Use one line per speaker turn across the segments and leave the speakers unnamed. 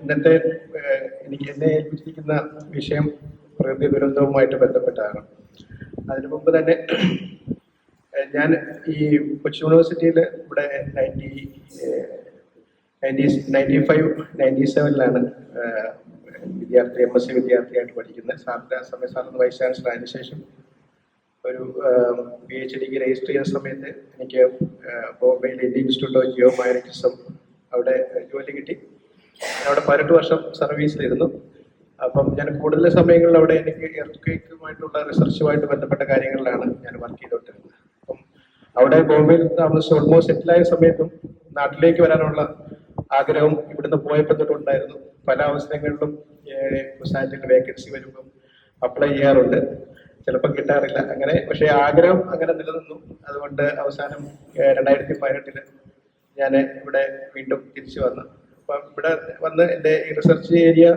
ഇന്നത്തെ എനിക്ക് എന്നെ ഏൽപ്പിച്ചിരിക്കുന്ന വിഷയം പ്രകൃതി ദുരന്തവുമായിട്ട് ബന്ധപ്പെട്ടാണ് അതിനു മുമ്പ് തന്നെ ഞാൻ ഈ കൊച്ചി യൂണിവേഴ്സിറ്റിയിൽ ഇവിടെ ninety ninety ninety five ninety സെവനിലാണ് വിദ്യാർത്ഥി എം എസ് സി വിദ്യാർത്ഥിയായിട്ട് പഠിക്കുന്നത്. സാറിന്റെ ആ സമയം സാറിന് വൈസ് ചാൻസലർ അതിന് ശേഷം ഒരു പി എച്ച് ഡിക്ക് രജിസ്റ്റർ ചെയ്യുന്ന സമയത്ത് എനിക്ക് ബോംബെയിലെ Indian institute of geo magnetism അവിടെ ജോലി കിട്ടി. അവിടെ പതിനെട്ട് വർഷം സർവീസിലിരുന്നു അപ്പം ഞാൻ കൂടുതൽ സമയങ്ങളിൽ അവിടെ എനിക്ക് എർത്തുക്കേക്കുമായിട്ടുള്ള റിസർച്ചുമായിട്ട് ബന്ധപ്പെട്ട കാര്യങ്ങളിലാണ് ഞാൻ വർക്ക് ചെയ്തുകൊണ്ടിരുന്നത്. അപ്പം അവിടെ ബോംബെയിൽ താമസിച്ച് ഓൾമോസ്റ്റ് സെറ്റിലായ സമയത്തും നാട്ടിലേക്ക് വരാനുള്ള ആഗ്രഹവും ഇവിടുന്ന് പോയപ്പോൾ തൊട്ടുണ്ടായിരുന്നു പല അവസരങ്ങളിലും സൊസൈറ്റിയിൽ വേക്കൻസി വരുമ്പം അപ്ലൈ ചെയ്യാറുണ്ട്. ചിലപ്പോൾ കിട്ടാറില്ല. അങ്ങനെ പക്ഷേ ആഗ്രഹം അങ്ങനെ നിലനിന്നു. അതുകൊണ്ട് അവസാനം രണ്ടായിരത്തി പതിനെട്ടിൽ ഞാൻ ഇവിടെ വീണ്ടും തിരിച്ചു വന്നു. ഇവിടെ വന്ന് എന്റെ റിസർച്ച് ഏരിയ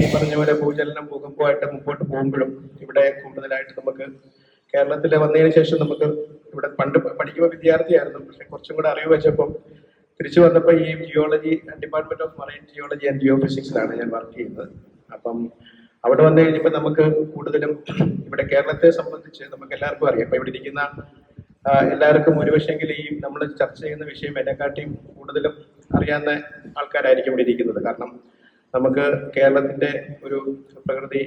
ഈ പറഞ്ഞ പോലെ ഭൂചലനം ഭൂകമ്പമായിട്ട് മുമ്പോട്ട് പോകുമ്പോഴും ഇവിടെ കൂടുതലായിട്ട് നമുക്ക് കേരളത്തിൽ വന്നതിന് ശേഷം നമുക്ക് ഇവിടെ പണ്ട് പഠിക്കുമ്പോൾ വിദ്യാർത്ഥിയായിരുന്നു. പക്ഷെ കുറച്ചും കൂടെ അറിവ് വെച്ചപ്പം തിരിച്ചു വന്നപ്പോൾ ഈ geology department of marine geology and geo ഫിസിക്സിലാണ് ഞാൻ വർക്ക് ചെയ്യുന്നത്. അപ്പം അവിടെ വന്നു കഴിഞ്ഞപ്പോൾ നമുക്ക് കൂടുതലും ഇവിടെ കേരളത്തെ സംബന്ധിച്ച് നമുക്ക് എല്ലാവർക്കും അറിയാം. ഇപ്പൊ ഇവിടെ ഇരിക്കുന്ന എല്ലാവർക്കും ഒരുപക്ഷെങ്കിൽ ഈ നമ്മൾ ചർച്ച ചെയ്യുന്ന വിഷയം എന്നെക്കാട്ടിയും കൂടുതലും അറിയാവുന്ന ആൾക്കാരായിരിക്കും ഇവിടെ ഇരിക്കുന്നത്. കാരണം നമുക്ക് കേരളത്തിന്റെ ഒരു പ്രകൃതി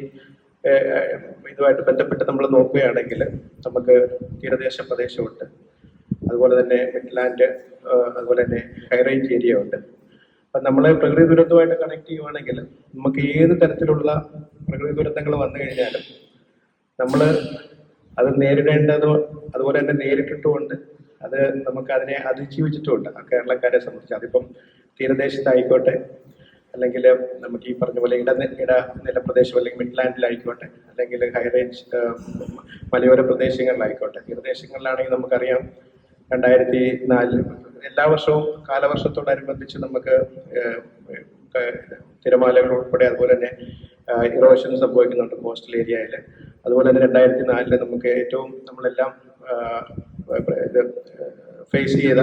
ഇതുമായിട്ട് ബന്ധപ്പെട്ട് നമ്മൾ നോക്കുകയാണെങ്കിൽ നമുക്ക് തീരദേശ പ്രദേശമുണ്ട്. അതുപോലെ തന്നെ മിഡ്ലാൻഡ് അതുപോലെ തന്നെ ഹൈറേഞ്ച് ഏരിയ ഉണ്ട്. അപ്പം നമ്മൾ പ്രകൃതി ദുരന്തമായിട്ട് കണക്ട് ചെയ്യുവാണെങ്കിൽ നമുക്ക് ഏത് തരത്തിലുള്ള പ്രകൃതി ദുരന്തങ്ങൾ വന്നു കഴിഞ്ഞാലും നമ്മൾ അത് നേരിടേണ്ടത് അതുപോലെ തന്നെ നേരിട്ടിട്ടുമുണ്ട്. അത് നമുക്ക് അതിനെ അതിജീവിച്ചിട്ടുമുണ്ട് കേരളക്കാരെ സംബന്ധിച്ച് അതിപ്പം തീരദേശത്തായിക്കോട്ടെ അല്ലെങ്കിൽ നമുക്ക് ഈ പറഞ്ഞ പോലെ ഇട ഇട നിലപ്രദേശം അല്ലെങ്കിൽ മിഡ്ലാൻഡിലായിക്കോട്ടെ അല്ലെങ്കിൽ ഹൈറേഞ്ച് മലയോര പ്രദേശങ്ങളിലായിക്കോട്ടെ തീരദേശങ്ങളിലാണെങ്കിൽ നമുക്കറിയാം രണ്ടായിരത്തി നാലിൽ എല്ലാ വർഷവും കാലവർഷത്തോടനുബന്ധിച്ച് നമുക്ക് തിരമാലകൾ ഉൾപ്പെടെ അതുപോലെ തന്നെ ഇറോഷൻ സംഭവിക്കുന്നുണ്ട് കോസ്റ്റൽ ഏരിയയിൽ അതുപോലെ തന്നെ രണ്ടായിരത്തി നാലിൽ നമുക്ക് ഏറ്റവും നമ്മളെല്ലാം ഇത് ഫേസ് ചെയ്ത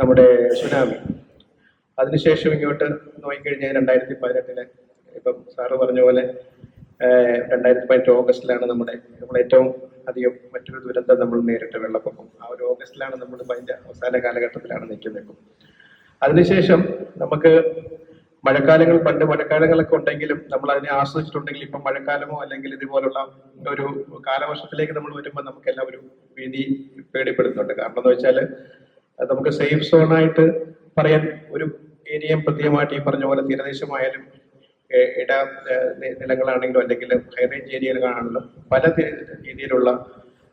നമ്മുടെ സുനാമി. അതിനുശേഷം ഇങ്ങോട്ട് നോക്കിക്കഴിഞ്ഞാൽ രണ്ടായിരത്തി പതിനെട്ടിലെ ഇപ്പം സാറ് പറഞ്ഞ പോലെ രണ്ടായിരത്തി പതിനെട്ട് ഓഗസ്റ്റിലാണ് നമ്മുടെ നമ്മൾ ഏറ്റവും അധികം മറ്റൊരു ദുരന്തം നമ്മൾ നേരിട്ട വെള്ളപ്പൊക്കം. ആ ഒരു ഓഗസ്റ്റിലാണ് നമ്മൾ അതിന്റെ അവസാന കാലഘട്ടത്തിലാണ് നിൽക്കുന്നത്. അതിനുശേഷം നമുക്ക് മഴക്കാലങ്ങൾ പണ്ട് മഴക്കാലങ്ങളൊക്കെ ഉണ്ടെങ്കിലും നമ്മൾ അതിനെ ആസ്വദിച്ചിട്ടുണ്ടെങ്കിൽ ഇപ്പം മഴക്കാലമോ അല്ലെങ്കിൽ ഇതുപോലുള്ള ഒരു കാലവർഷത്തിലേക്ക് നമ്മൾ വരുമ്പോൾ നമുക്ക് എല്ലാവരും ഭീതി പേടിപ്പെടുന്നുണ്ട് കാരണം എന്ന് വെച്ചാൽ നമുക്ക് സേഫ് സോണായിട്ട് പറയാൻ ഒരു ഏരിയയും പ്രത്യേകമായിട്ട് ഈ പറഞ്ഞ പോലെ തീരദേശമായാലും ഇട നിലങ്ങളാണെങ്കിലും അല്ലെങ്കിൽ ഹൈറേഞ്ച് ഏരിയകളാണെങ്കിലും പല രീതിയിലുള്ള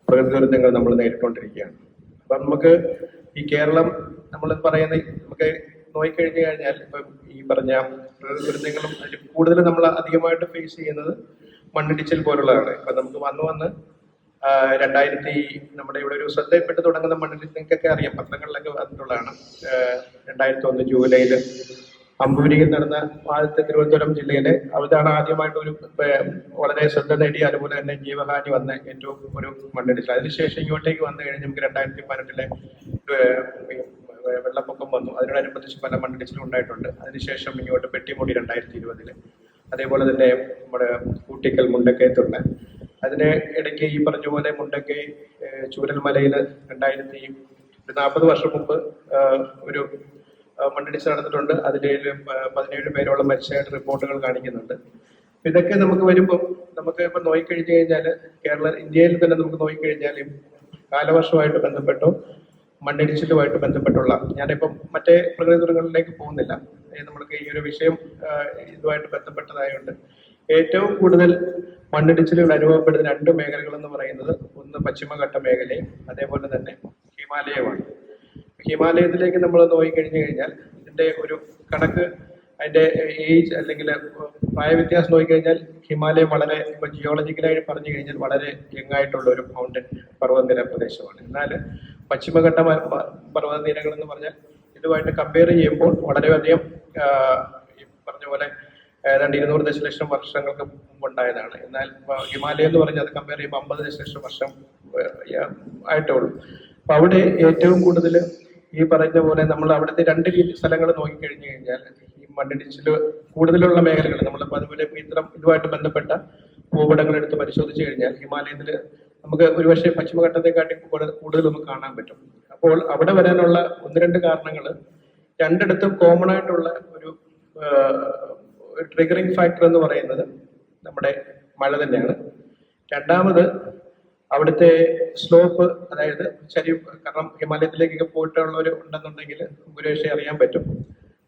പ്രകൃതി ദുരന്തങ്ങൾ നമ്മൾ നേരിട്ടുകൊണ്ടിരിക്കുകയാണ്. അപ്പം നമുക്ക് ഈ കേരളം നമ്മൾ പറയുന്ന നമുക്ക് നോക്കിക്കഴിഞ്ഞു കഴിഞ്ഞാൽ ഇപ്പം ഈ പറഞ്ഞ ദുരന്തങ്ങളും അതിൽ കൂടുതൽ നമ്മൾ അധികമായിട്ട് ഫേസ് ചെയ്യുന്നത് മണ്ണിടിച്ചിൽ പോലുള്ളതാണ്. ഇപ്പൊ നമുക്ക് വന്ന് വന്ന് രണ്ടായിരത്തി നമ്മുടെ ഇവിടെ ഒരു ശ്രദ്ധയിൽപ്പെട്ട് തുടങ്ങുന്ന മണ്ണിൽ നിങ്ങൾക്കൊക്കെ അറിയാം. പത്രങ്ങളിലൊക്കെ വന്നിട്ടുള്ളതാണ്. രണ്ടായിരത്തി ഒന്ന് ജൂലൈയിൽ അമ്പൂരിയിൽ നടന്ന ആദ്യത്തെ തിരുവനന്തപുരം ജില്ലയിലെ അവരാണ് ആദ്യമായിട്ട് ഒരു വളരെ ശ്രദ്ധ നേടി അതുപോലെ തന്നെ ജീവഹാനി വന്ന ഏറ്റവും ഒരു മണ്ണിടിച്ചിൽ. അതിനുശേഷം ഇങ്ങോട്ടേക്ക് വന്നു കഴിഞ്ഞ് നമുക്ക് രണ്ടായിരത്തി പതിനെട്ടിലെ വെള്ളപ്പൊക്കം വന്നു. അതിനോടനുബന്ധിച്ച് പല മണ്ണിടിച്ചിലും ഉണ്ടായിട്ടുണ്ട്. അതിനുശേഷം ഇങ്ങോട്ട് പെട്ടിമുടി രണ്ടായിരത്തി ഇരുപതിൽ അതേപോലെ തന്നെ നമ്മുടെ കൂട്ടിക്കൽ മുണ്ടക്കയത്തുണ്ട്. അതിന് ഇടയ്ക്ക് ഈ പറഞ്ഞ പോലെ മുണ്ടക്കൈ ചൂരൽമലയിൽ രണ്ടായിരത്തി ഒരു നാൽപ്പത് വർഷം മുമ്പ് ഒരു മണ്ണിടിച്ചിൽ നടന്നിട്ടുണ്ട്. അതിൽ പതിനേഴ് പേരോളം മരിച്ചതായിട്ട് റിപ്പോർട്ടുകൾ കാണിക്കുന്നുണ്ട്. ഇതൊക്കെ നമുക്ക് വരുമ്പോൾ നമുക്ക് ഇപ്പം നോക്കിക്കഴിഞ്ഞു കഴിഞ്ഞാൽ കേരള ഇന്ത്യയിൽ തന്നെ നമുക്ക് നോക്കിക്കഴിഞ്ഞാൽ കാലവർഷമായിട്ട് ബന്ധപ്പെട്ടോ മണ്ണിടിച്ചിലുമായിട്ട് ബന്ധപ്പെട്ടുള്ള ഞാനിപ്പം മറ്റേ പ്രകൃതി ദുരന്തങ്ങളിലേക്ക് പോകുന്നില്ല നമ്മൾക്ക് ഈ ഒരു വിഷയം ഇതുമായിട്ട് ബന്ധപ്പെട്ടതായതുകൊണ്ട് ഏറ്റവും കൂടുതൽ മണ്ണിടിച്ചിലുകൾ അനുഭവപ്പെടുന്ന രണ്ട് മേഖലകൾ എന്ന് പറയുന്നത് ഒന്ന് പശ്ചിമഘട്ട മേഖലയും അതേപോലെ തന്നെ ഹിമാലയമാണ് ഹിമാലയത്തിലേക്ക് നമ്മൾ നോക്കിക്കഴിഞ്ഞു കഴിഞ്ഞാൽ ഇതിന്റെ ഒരു കണക്ക് അതിന്റെ ഏജ് അല്ലെങ്കിൽ പ്രായവ്യത്യാസം നോക്കിക്കഴിഞ്ഞാൽ ഹിമാലയം വളരെ ഇപ്പൊ ജിയോളജിക്കലായി പറഞ്ഞു കഴിഞ്ഞാൽ വളരെ യങ് ആയിട്ടുള്ള ഒരു മൗണ്ടൻ പർവതനിര പ്രദേശമാണ്. എന്നാൽ പശ്ചിമഘട്ട മ- പർവതനിരകൾ എന്ന് പറഞ്ഞാൽ ഇതുമായിട്ട് കമ്പയർ ചെയ്യുമ്പോൾ വളരെയധികം അധികം പറഞ്ഞ പോലെ ഏതാണ്ട് ഇരുന്നൂറ് ദശലക്ഷം വർഷങ്ങൾക്ക് മുമ്പുണ്ടായതാണ്. എന്നാൽ ഹിമാലയം എന്ന് പറഞ്ഞാൽ അത് കമ്പയർ ചെയ്യുമ്പോൾ അമ്പത് ദശലക്ഷം വർഷം ആയിട്ടേ ഉള്ളൂ അപ്പൊ അവിടെ ഏറ്റവും കൂടുതൽ ഈ പറഞ്ഞ പോലെ നമ്മൾ അവിടുത്തെ രണ്ട് രീതി സ്ഥലങ്ങൾ നോക്കിക്കഴിഞ്ഞു കഴിഞ്ഞാൽ ഈ മണ്ണിടിച്ചിൽ കൂടുതലുള്ള മേഖലകൾ നമ്മളിപ്പോൾ അതുപോലെ ഇത്തരം ഇതുമായിട്ട് ബന്ധപ്പെട്ട ഭൂപടങ്ങൾ എടുത്ത് പരിശോധിച്ചു കഴിഞ്ഞാൽ ഹിമാലയത്തിൽ നമുക്ക് ഒരുപക്ഷെ പശ്ചിമഘട്ടത്തെക്കാട്ടി കൂടുതൽ നമുക്ക് കാണാൻ പറ്റും. അപ്പോൾ അവിടെ വരാനുള്ള ഒന്ന് രണ്ട് കാരണങ്ങൾ രണ്ടിടത്തും കോമൺ ആയിട്ടുള്ള ഒരു ട്രിഗറിങ് ഫാക്ടർ എന്ന് പറയുന്നത് നമ്മുടെ മഴ തന്നെയാണ്. രണ്ടാമത് അവിടുത്തെ സ്ലോപ്പ് അതായത് ചരിവ് കാരണം ഹിമാലയത്തിലേക്കൊക്കെ പോയിട്ടുള്ളവർ ഉണ്ടെന്നുണ്ടെങ്കിൽ ഗുരുവേഷെ അറിയാൻ പറ്റും.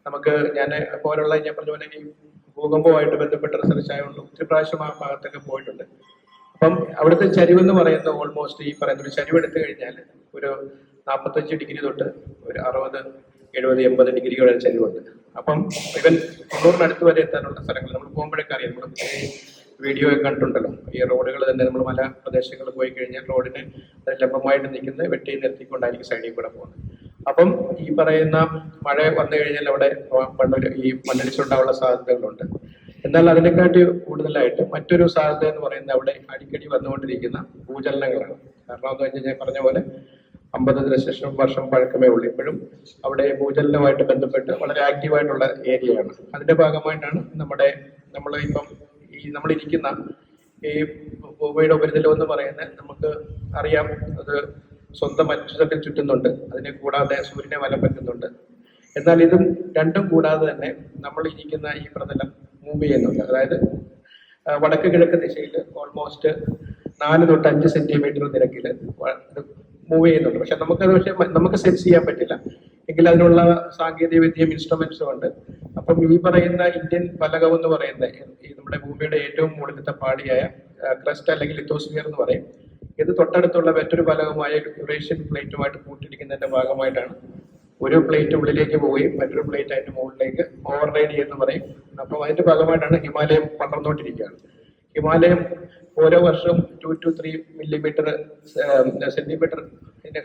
നമുക്ക് ഞാൻ പോലുള്ള ഞാൻ പറഞ്ഞ പോലെ ഈ ഭൂകമ്പവുമായിട്ട് ബന്ധപ്പെട്ട റിസർച്ച് ആയതുകൊണ്ട് ഒത്തിരി പ്രാവശ്യം ആ ഭാഗത്തൊക്കെ പോയിട്ടുണ്ട്. അപ്പം അവിടുത്തെ ചരിവ് എന്ന് പറയുന്നത് ഓൾമോസ്റ്റ് ഈ പറയുന്ന ഒരു ചരിവ് എടുത്തു കഴിഞ്ഞാൽ ഒരു നാൽപ്പത്തഞ്ച് ഡിഗ്രി തൊട്ട് ഒരു അറുപത് എഴുപത് എൺപത് ഡിഗ്രി വരെ ചരിവുണ്ട്. അപ്പം ഇവൻ തൊണ്ണൂറിനടുത്ത് വരെ എത്താനുള്ള സ്ഥലങ്ങൾ നമ്മൾ പോകുമ്പോഴൊക്കെ അറിയാം. നമ്മൾ വീഡിയോ കണ്ടിട്ടുണ്ടല്ലോ. ഈ റോഡുകൾ തന്നെ നമ്മൾ മല പ്രദേശങ്ങളിൽ പോയി കഴിഞ്ഞാൽ റോഡിന് ലംബമായിട്ട് നിൽക്കുന്നത് വെട്ടി നിർത്തിക്കൊണ്ടായിരിക്കും സൈഡിൽ കൂടെ പോകുന്നത്. അപ്പം ഈ പറയുന്ന മഴ വന്നു കഴിഞ്ഞാൽ അവിടെ ഈ മണ്ണിടിച്ചുണ്ടാവാനുള്ള സാധ്യതകളുണ്ട്. എന്നാൽ അതിനെക്കാട്ടി കൂടുതലായിട്ട് മറ്റൊരു സാധ്യത എന്ന് പറയുന്നത് അവിടെ അടിക്കടി വന്നുകൊണ്ടിരിക്കുന്ന ഭൂചലനങ്ങളാണ്. കാരണം എന്ന് വെച്ച് പറഞ്ഞ പോലെ അമ്പത് ദശലക്ഷം വർഷം പഴക്കമേ ഉള്ളൂ. ഇപ്പോഴും അവിടെ ഭൂചലനവുമായിട്ട് ബന്ധപ്പെട്ട് വളരെ ആക്റ്റീവായിട്ടുള്ള ഏരിയയാണ് അതിന്റെ ഭാഗമായിട്ടാണ് നമ്മുടെ നമ്മൾ ഇപ്പം ഈ നമ്മളിരിക്കുന്ന ഈ ഭൂമിയുടെ ഉപരിതലം എന്ന് പറയുന്നത് നമുക്ക് അറിയാം. അത് സ്വന്തം അച്ഛനത്തിൽ ചുറ്റുന്നുണ്ട്. അതിനെ കൂടാതെ സൂര്യനെ വലം പറ്റുന്നുണ്ട് എന്നാൽ ഇതും രണ്ടും കൂടാതെ തന്നെ നമ്മൾ ഇരിക്കുന്ന ഈ പ്രതലം മൂവ് ചെയ്യുന്നുണ്ട്. അതായത് വടക്ക് കിഴക്ക് ദിശയിൽ ഓൾമോസ്റ്റ് നാല് തൊട്ട് അഞ്ച് സെന്റിമീറ്റർ നിരക്കിൽ മൂവ് ചെയ്യുന്നുണ്ട്. പക്ഷെ നമുക്കത് പക്ഷെ നമുക്ക് സെൻസ് ചെയ്യാൻ പറ്റില്ല. എങ്കിൽ അതിനുള്ള സാങ്കേതിക വിദ്യയും ഇൻസ്ട്രുമെന്റ്സും ഉണ്ട്. അപ്പം ഈ പറയുന്ന ഇന്ത്യൻ ഫലകം എന്ന് പറയുന്ന നമ്മുടെ ഭൂമിയുടെ ഏറ്റവും മുകളിലത്തെ പാടിയായ ക്രസ്റ്റ് അല്ലെങ്കിൽ ലിത്തോസ്ഫിയർ എന്ന് പറയും. ഇത് തൊട്ടടുത്തുള്ള മറ്റൊരു ഫലകമായ യുറേഷ്യൻ പ്ലേറ്റുമായിട്ട് കൂട്ടിരിക്കുന്നതിന്റെ ഭാഗമായിട്ടാണ് ഒരു പ്ലേറ്റ് ഉള്ളിലേക്ക് പോവുകയും മറ്റൊരു പ്ലേറ്റ് അതിന്റെ മുകളിലേക്ക് ഓവർറൈഡ് ചെയ്യുന്നു പറയും. അപ്പം അതിന്റെ ഭാഗമായിട്ടാണ് ഹിമാലയം പടർന്നുകൊണ്ടിരിക്കുകയാണ്. ഹിമാലയം ഓരോ വർഷവും two two three millimetre centimetre ഇത്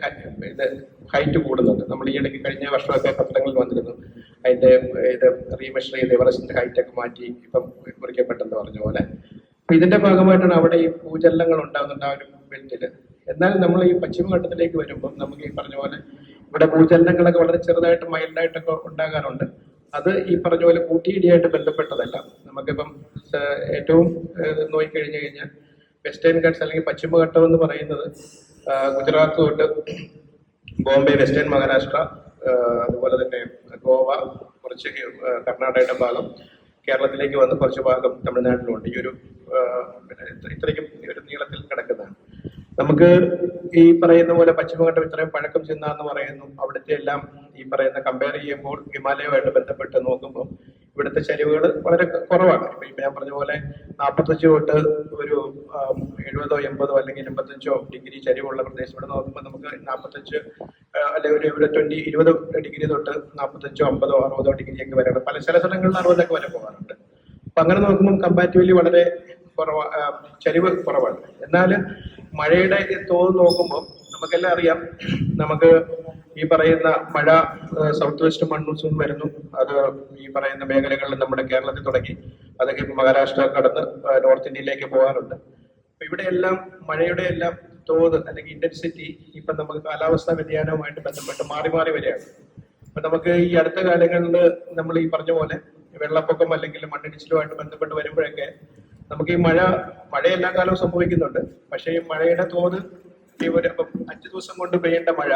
ഹൈറ്റ് കൂടുന്നുണ്ട്. നമ്മൾ ഈ ഇടയ്ക്ക് കഴിഞ്ഞ വർഷമൊക്കെ പത്രങ്ങളിൽ വന്നിരുന്നു. അതിന്റെ ഇത് റീമെഷർ ചെയ്ത് എവറസ്റ്റിന്റെ ഹൈറ്റ് ഒക്കെ മാറ്റി ഇപ്പം കുറിക്കപ്പെട്ടെന്ന് പറഞ്ഞ പോലെ. അപ്പൊ ഇതിന്റെ ഭാഗമായിട്ടാണ് അവിടെ ഈ ഭൂചലനങ്ങൾ ഉണ്ടാകുന്നുണ്ട് ആ ഒരു ബെൽറ്റിൽ എന്നാൽ നമ്മൾ ഈ പശ്ചിമഘട്ടത്തിലേക്ക് വരുമ്പോൾ നമുക്ക് ഈ പറഞ്ഞ പോലെ ഇവിടെ ഭൂചലനങ്ങളൊക്കെ വളരെ ചെറുതായിട്ട് മൈൽഡായിട്ടൊക്കെ ഉണ്ടാകാറുണ്ട്. അത് ഈ പറഞ്ഞ പോലെ കൂട്ടിയിടിയായിട്ട് ബന്ധപ്പെട്ടതല്ല. നമുക്കിപ്പം ഏറ്റവും നോക്കിക്കഴിഞ്ഞു കഴിഞ്ഞാൽ വെസ്റ്റേൺ ഘട്ടം അല്ലെങ്കിൽ പശ്ചിമഘട്ടം എന്ന് പറയുന്നത് ഗുജറാത്ത് തൊട്ട് ബോംബെ വെസ്റ്റേൺ മഹാരാഷ്ട്ര അതുപോലെ തന്നെ ഗോവ കുറച്ച് കർണാടകയുടെ ഭാഗം കേരളത്തിലേക്ക് വന്ന് കുറച്ച് ഭാഗം തമിഴ്നാട്ടിലുണ്ട്. ഈ ഒരു ഇത്രയ്ക്കും ഒരു നീളത്തിൽ കിടക്കുന്നതാണ്. നമുക്ക് ഈ പറയുന്ന പോലെ പശ്ചിമഘട്ടം ഇത്രയും പഴക്കം ചെന്നാന്ന് പറയുന്നു. അവിടുത്തെ എല്ലാം ഈ പറയുന്ന കമ്പയർ ചെയ്യുമ്പോൾ ഹിമാലയവുമായിട്ട് ബന്ധപ്പെട്ട് നോക്കുമ്പോൾ ഇവിടുത്തെ ചരിവുകൾ വളരെ കുറവാണ്. ഇപ്പൊ ഇപ്പൊ ഞാൻ പറഞ്ഞ പോലെ നാൽപ്പത്തഞ്ച് തൊട്ട് ഒരു എഴുപതോ എൺപതോ അല്ലെങ്കിൽ എൺപത്തഞ്ചോ ഡിഗ്രി ചരിവുള്ള പ്രദേശം ഇവിടെ നോക്കുമ്പോൾ നമുക്ക് നാൽപ്പത്തഞ്ച് അല്ലെങ്കിൽ ഒരു ഇവിടെ ട്വന്റി ഇരുപത് ഡിഗ്രി തൊട്ട് നാൽപ്പത്തഞ്ചോ അമ്പതോ അറുപതോ ഡിഗ്രി ഒക്കെ വരെയാണ്. പല ചില സ്ഥലങ്ങളിൽ അറുപതൊക്കെ വരെ പോകാറുണ്ട്. അപ്പൊ അങ്ങനെ നോക്കുമ്പോൾ കമ്പാരിറ്റീവ്ലി വളരെ കുറവാ ചരിവ് കുറവാണ്. എന്നാൽ മഴയുടെ തോത് നോക്കുമ്പോൾ നമുക്കെല്ലാം അറിയാം. നമുക്ക് ഈ പറയുന്ന മഴ സൗത്ത് വെസ്റ്റ് മൺസൂൺ വരുന്നു. അത് ഈ പറയുന്ന മേഖലകളിൽ നമ്മുടെ കേരളത്തിൽ തുടങ്ങി. അതൊക്കെ ഇപ്പൊ മഹാരാഷ്ട്ര കടന്ന് നോർത്ത് ഇന്ത്യയിലേക്ക് പോകാറുണ്ട്. അപ്പൊ ഇവിടെ എല്ലാം മഴയുടെ എല്ലാം തോത് അല്ലെങ്കിൽ ഇന്റൻസിറ്റി ഇപ്പൊ നമുക്ക് കാലാവസ്ഥാ വ്യതിയാനവുമായിട്ട് ബന്ധപ്പെട്ട് മാറി മാറി വരികയാണ്. അപ്പൊ നമുക്ക് ഈ അടുത്ത കാലങ്ങളിൽ നമ്മൾ ഈ പറഞ്ഞ പോലെ വെള്ളപ്പൊക്കം അല്ലെങ്കിൽ മണ്ണിടിച്ചിലുമായിട്ട് ബന്ധപ്പെട്ട് വരുമ്പോഴൊക്കെ നമുക്ക് ഈ മഴ മഴ എല്ലാ കാലവും സംഭവിക്കുന്നുണ്ട്. പക്ഷേ ഈ മഴയുടെ തോത് ഈ ഒരു അപ്പം അഞ്ചു ദിവസം കൊണ്ട് പെയ്യേണ്ട മഴ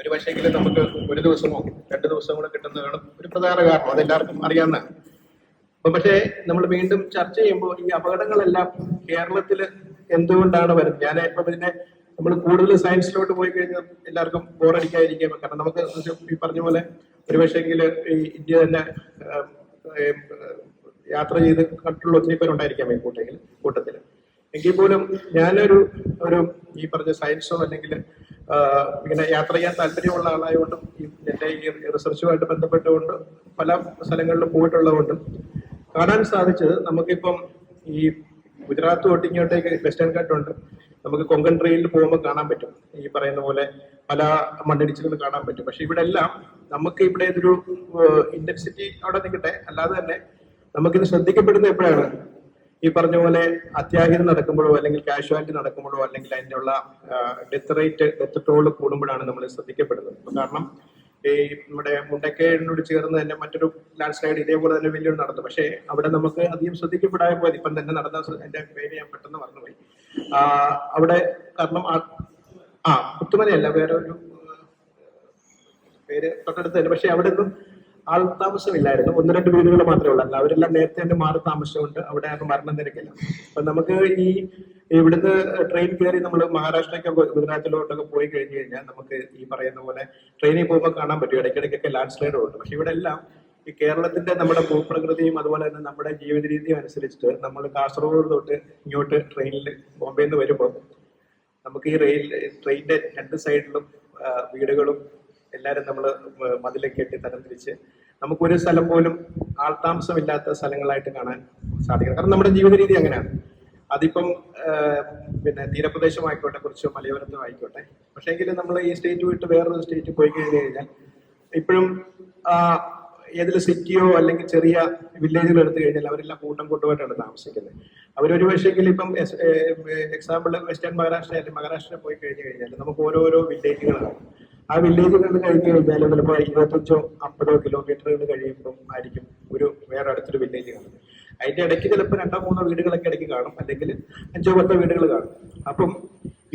ഒരു പക്ഷേങ്കിലും നമുക്ക് ഒരു ദിവസമോ രണ്ട് ദിവസമോ കൂടെ കിട്ടുന്നതാണ് ഒരു പ്രധാന കാരണം. അതെല്ലാവർക്കും അറിയാവുന്ന അപ്പൊ പക്ഷേ നമ്മൾ വീണ്ടും ചർച്ച ചെയ്യുമ്പോൾ ഈ അപകടങ്ങളെല്ലാം കേരളത്തിൽ എന്തുകൊണ്ടാണ് വരുന്നത്? ഞാൻ ഇപ്പൊ പിന്നെ നമ്മൾ കൂടുതൽ സയൻസിലോട്ട് പോയി കഴിഞ്ഞാൽ എല്ലാവർക്കും ബോറടിക്കാതിരിക്കാം കാരണം നമുക്ക് ഈ പറഞ്ഞ പോലെ ഒരു പക്ഷേങ്കിൽ ഈ ഇന്ത്യ തന്നെ യാത്ര ചെയ്ത് കണ്ടുള്ള ഒത്തിരി പേരുണ്ടായിരിക്കാം ഈ കൂട്ടത്തിൽ കൂട്ടത്തിൽ എങ്കിൽ പോലും ഞാനൊരു ഒരു ഈ പറഞ്ഞ സയൻസോ അല്ലെങ്കിൽ ഇങ്ങനെ യാത്ര ചെയ്യാൻ താല്പര്യമുള്ള ആളായതുകൊണ്ടും ഈ എന്റെ ഈ റിസർച്ചുമായിട്ട് ബന്ധപ്പെട്ടുകൊണ്ട് പല സ്ഥലങ്ങളിലും പോയിട്ടുള്ളതുകൊണ്ടും കാണാൻ സാധിച്ചത് നമുക്കിപ്പം ഈ ഗുജറാത്ത് തൊട്ട് ഇങ്ങോട്ടേക്ക് വെസ്റ്റേൺ ഘട്ടുണ്ട് നമുക്ക് കൊങ്കൺ ട്രെയിനിൽ പോകുമ്പോൾ കാണാൻ പറ്റും. ഈ പറയുന്ന പോലെ പല മണ്ണിടിച്ചിലുകൾ കാണാൻ പറ്റും. പക്ഷെ ഇവിടെ എല്ലാം നമുക്ക് ഇവിടെ ഇതൊരു ഇന്റൻസിറ്റി അവിടെ നിൽക്കട്ടെ. അല്ലാതെ തന്നെ നമുക്കിത് ശ്രദ്ധിക്കപ്പെടുന്നത് എപ്പോഴാണ്? ഈ പറഞ്ഞ പോലെ അത്യാഹിതം നടക്കുമ്പോഴോ അല്ലെങ്കിൽ കാഷ്വാലിറ്റി നടക്കുമ്പോഴോ അല്ലെങ്കിൽ അതിന്റെ ഉള്ള ഡെത്ത് റേറ്റ് ഡെത്ത് ടോൾ കൂടുമ്പോഴാണ് നമ്മൾ ശ്രദ്ധിക്കപ്പെടുന്നത്. കാരണം ഈ നമ്മുടെ മുണ്ടക്കയോട് ചേർന്ന് തന്നെ മറ്റൊരു ലാൻഡ് സ്ലൈഡ് ഇതേപോലെ തന്നെ വലിയൊരു നടന്നു. പക്ഷേ അവിടെ നമുക്ക് അധികം ശ്രദ്ധിക്കപ്പെടാതെ പോയത് ഇപ്പം തന്നെ നടന്ന എന്റെ പേര് ഞാൻ പെട്ടെന്ന് മറന്നുപോയി. അവിടെ കാരണം ആ- പുത്തുമലയല്ല വേറെ ഒരു പേര് തൊട്ടടുത്ത് തന്നെ. പക്ഷെ അവിടെ ഒന്നും ആൾ താമസമില്ലായിരുന്നു ഒന്ന് രണ്ട് വീടുകൾ മാത്രമേ ഉള്ളൂ. അവരെല്ലാം നേരത്തെ തന്നെ മാറി താമസമുണ്ട്. അവിടെ ആ മരണം നിരക്കില്ല. അപ്പൊ നമുക്ക് ഈ ഇവിടുന്ന് ട്രെയിൻ കയറി നമ്മൾ മഹാരാഷ്ട്രയ്ക്കോ ഗുജറാത്തിലോട്ടൊക്കെ പോയി കഴിഞ്ഞു കഴിഞ്ഞാൽ നമുക്ക് ഈ പറയുന്ന പോലെ ട്രെയിനിൽ പോകുമ്പോൾ കാണാൻ പറ്റും. ഇടയ്ക്കിടയ്ക്കൊക്കെ ലാൻഡ് സ്ലൈഡ് ഉണ്ട്. പക്ഷെ ഇവിടെ എല്ലാം ഈ കേരളത്തിന്റെ നമ്മുടെ ഭൂപ്രകൃതിയും അതുപോലെ തന്നെ നമ്മുടെ ജീവിത രീതിയും അനുസരിച്ചിട്ട് നമ്മൾ കാസർഗോഡ് തൊട്ട് ഇങ്ങോട്ട് ട്രെയിനിൽ ബോംബെയിൽ നിന്ന് വരുമ്പോൾ നമുക്ക് ഈ റെയിൽ ട്രെയിനിന്റെ രണ്ട് സൈഡിലും വീടുകളും എല്ലാരും നമ്മൾ മതിലെ കെട്ടി തരംതിരിച്ച് നമുക്ക് ഒരു സ്ഥലം പോലും ആൾതാമസമില്ലാത്ത സ്ഥലങ്ങളായിട്ട് കാണാൻ സാധിക്കണം. കാരണം നമ്മുടെ ജീവിത രീതി അങ്ങനെയാണ്. അതിപ്പം പിന്നെ തീരപ്രദേശമായിക്കോട്ടെ കുറച്ച് മലയോരത്തും ആയിക്കോട്ടെ. പക്ഷേ എങ്കിലും നമ്മൾ ഈ സ്റ്റേറ്റ് വിട്ട് വേറൊരു സ്റ്റേറ്റ് പോയി കഴിഞ്ഞു കഴിഞ്ഞാൽ ഇപ്പോഴും ഏതൊരു സിറ്റിയോ അല്ലെങ്കിൽ ചെറിയ വില്ലേജുകൾ എടുത്തു കഴിഞ്ഞാൽ അവരെല്ലാം കൂട്ടം കൂട്ടമായിട്ടാണ് താമസിക്കുന്നത്. അവരൊരു പക്ഷേങ്കിൽ ഇപ്പം എക്സാമ്പിൾ വെസ്റ്റേൺ മഹാരാഷ്ട്ര അല്ലെങ്കിൽ മഹാരാഷ്ട്ര പോയി കഴിഞ്ഞു കഴിഞ്ഞാൽ നമുക്ക് ഓരോരോ വില്ലേജുകളാണ്. ആ വില്ലേജുകളിൽ കഴിഞ്ഞു കഴിഞ്ഞാൽ ചിലപ്പോൾ ഇരുപത്തഞ്ചോ അമ്പതോ കിലോമീറ്ററുകൾ കഴിയുമ്പോൾ ആയിരിക്കും ഒരു വേറെ അടുത്തൊരു വില്ലേജ് കാണുന്നത്. അതിന്റെ ഇടയ്ക്ക് ചിലപ്പോൾ രണ്ടോ മൂന്നോ വീടുകളൊക്കെ ഇടയ്ക്ക് കാണും. അല്ലെങ്കിൽ അഞ്ചോ പത്തോ വീടുകൾ കാണും. അപ്പം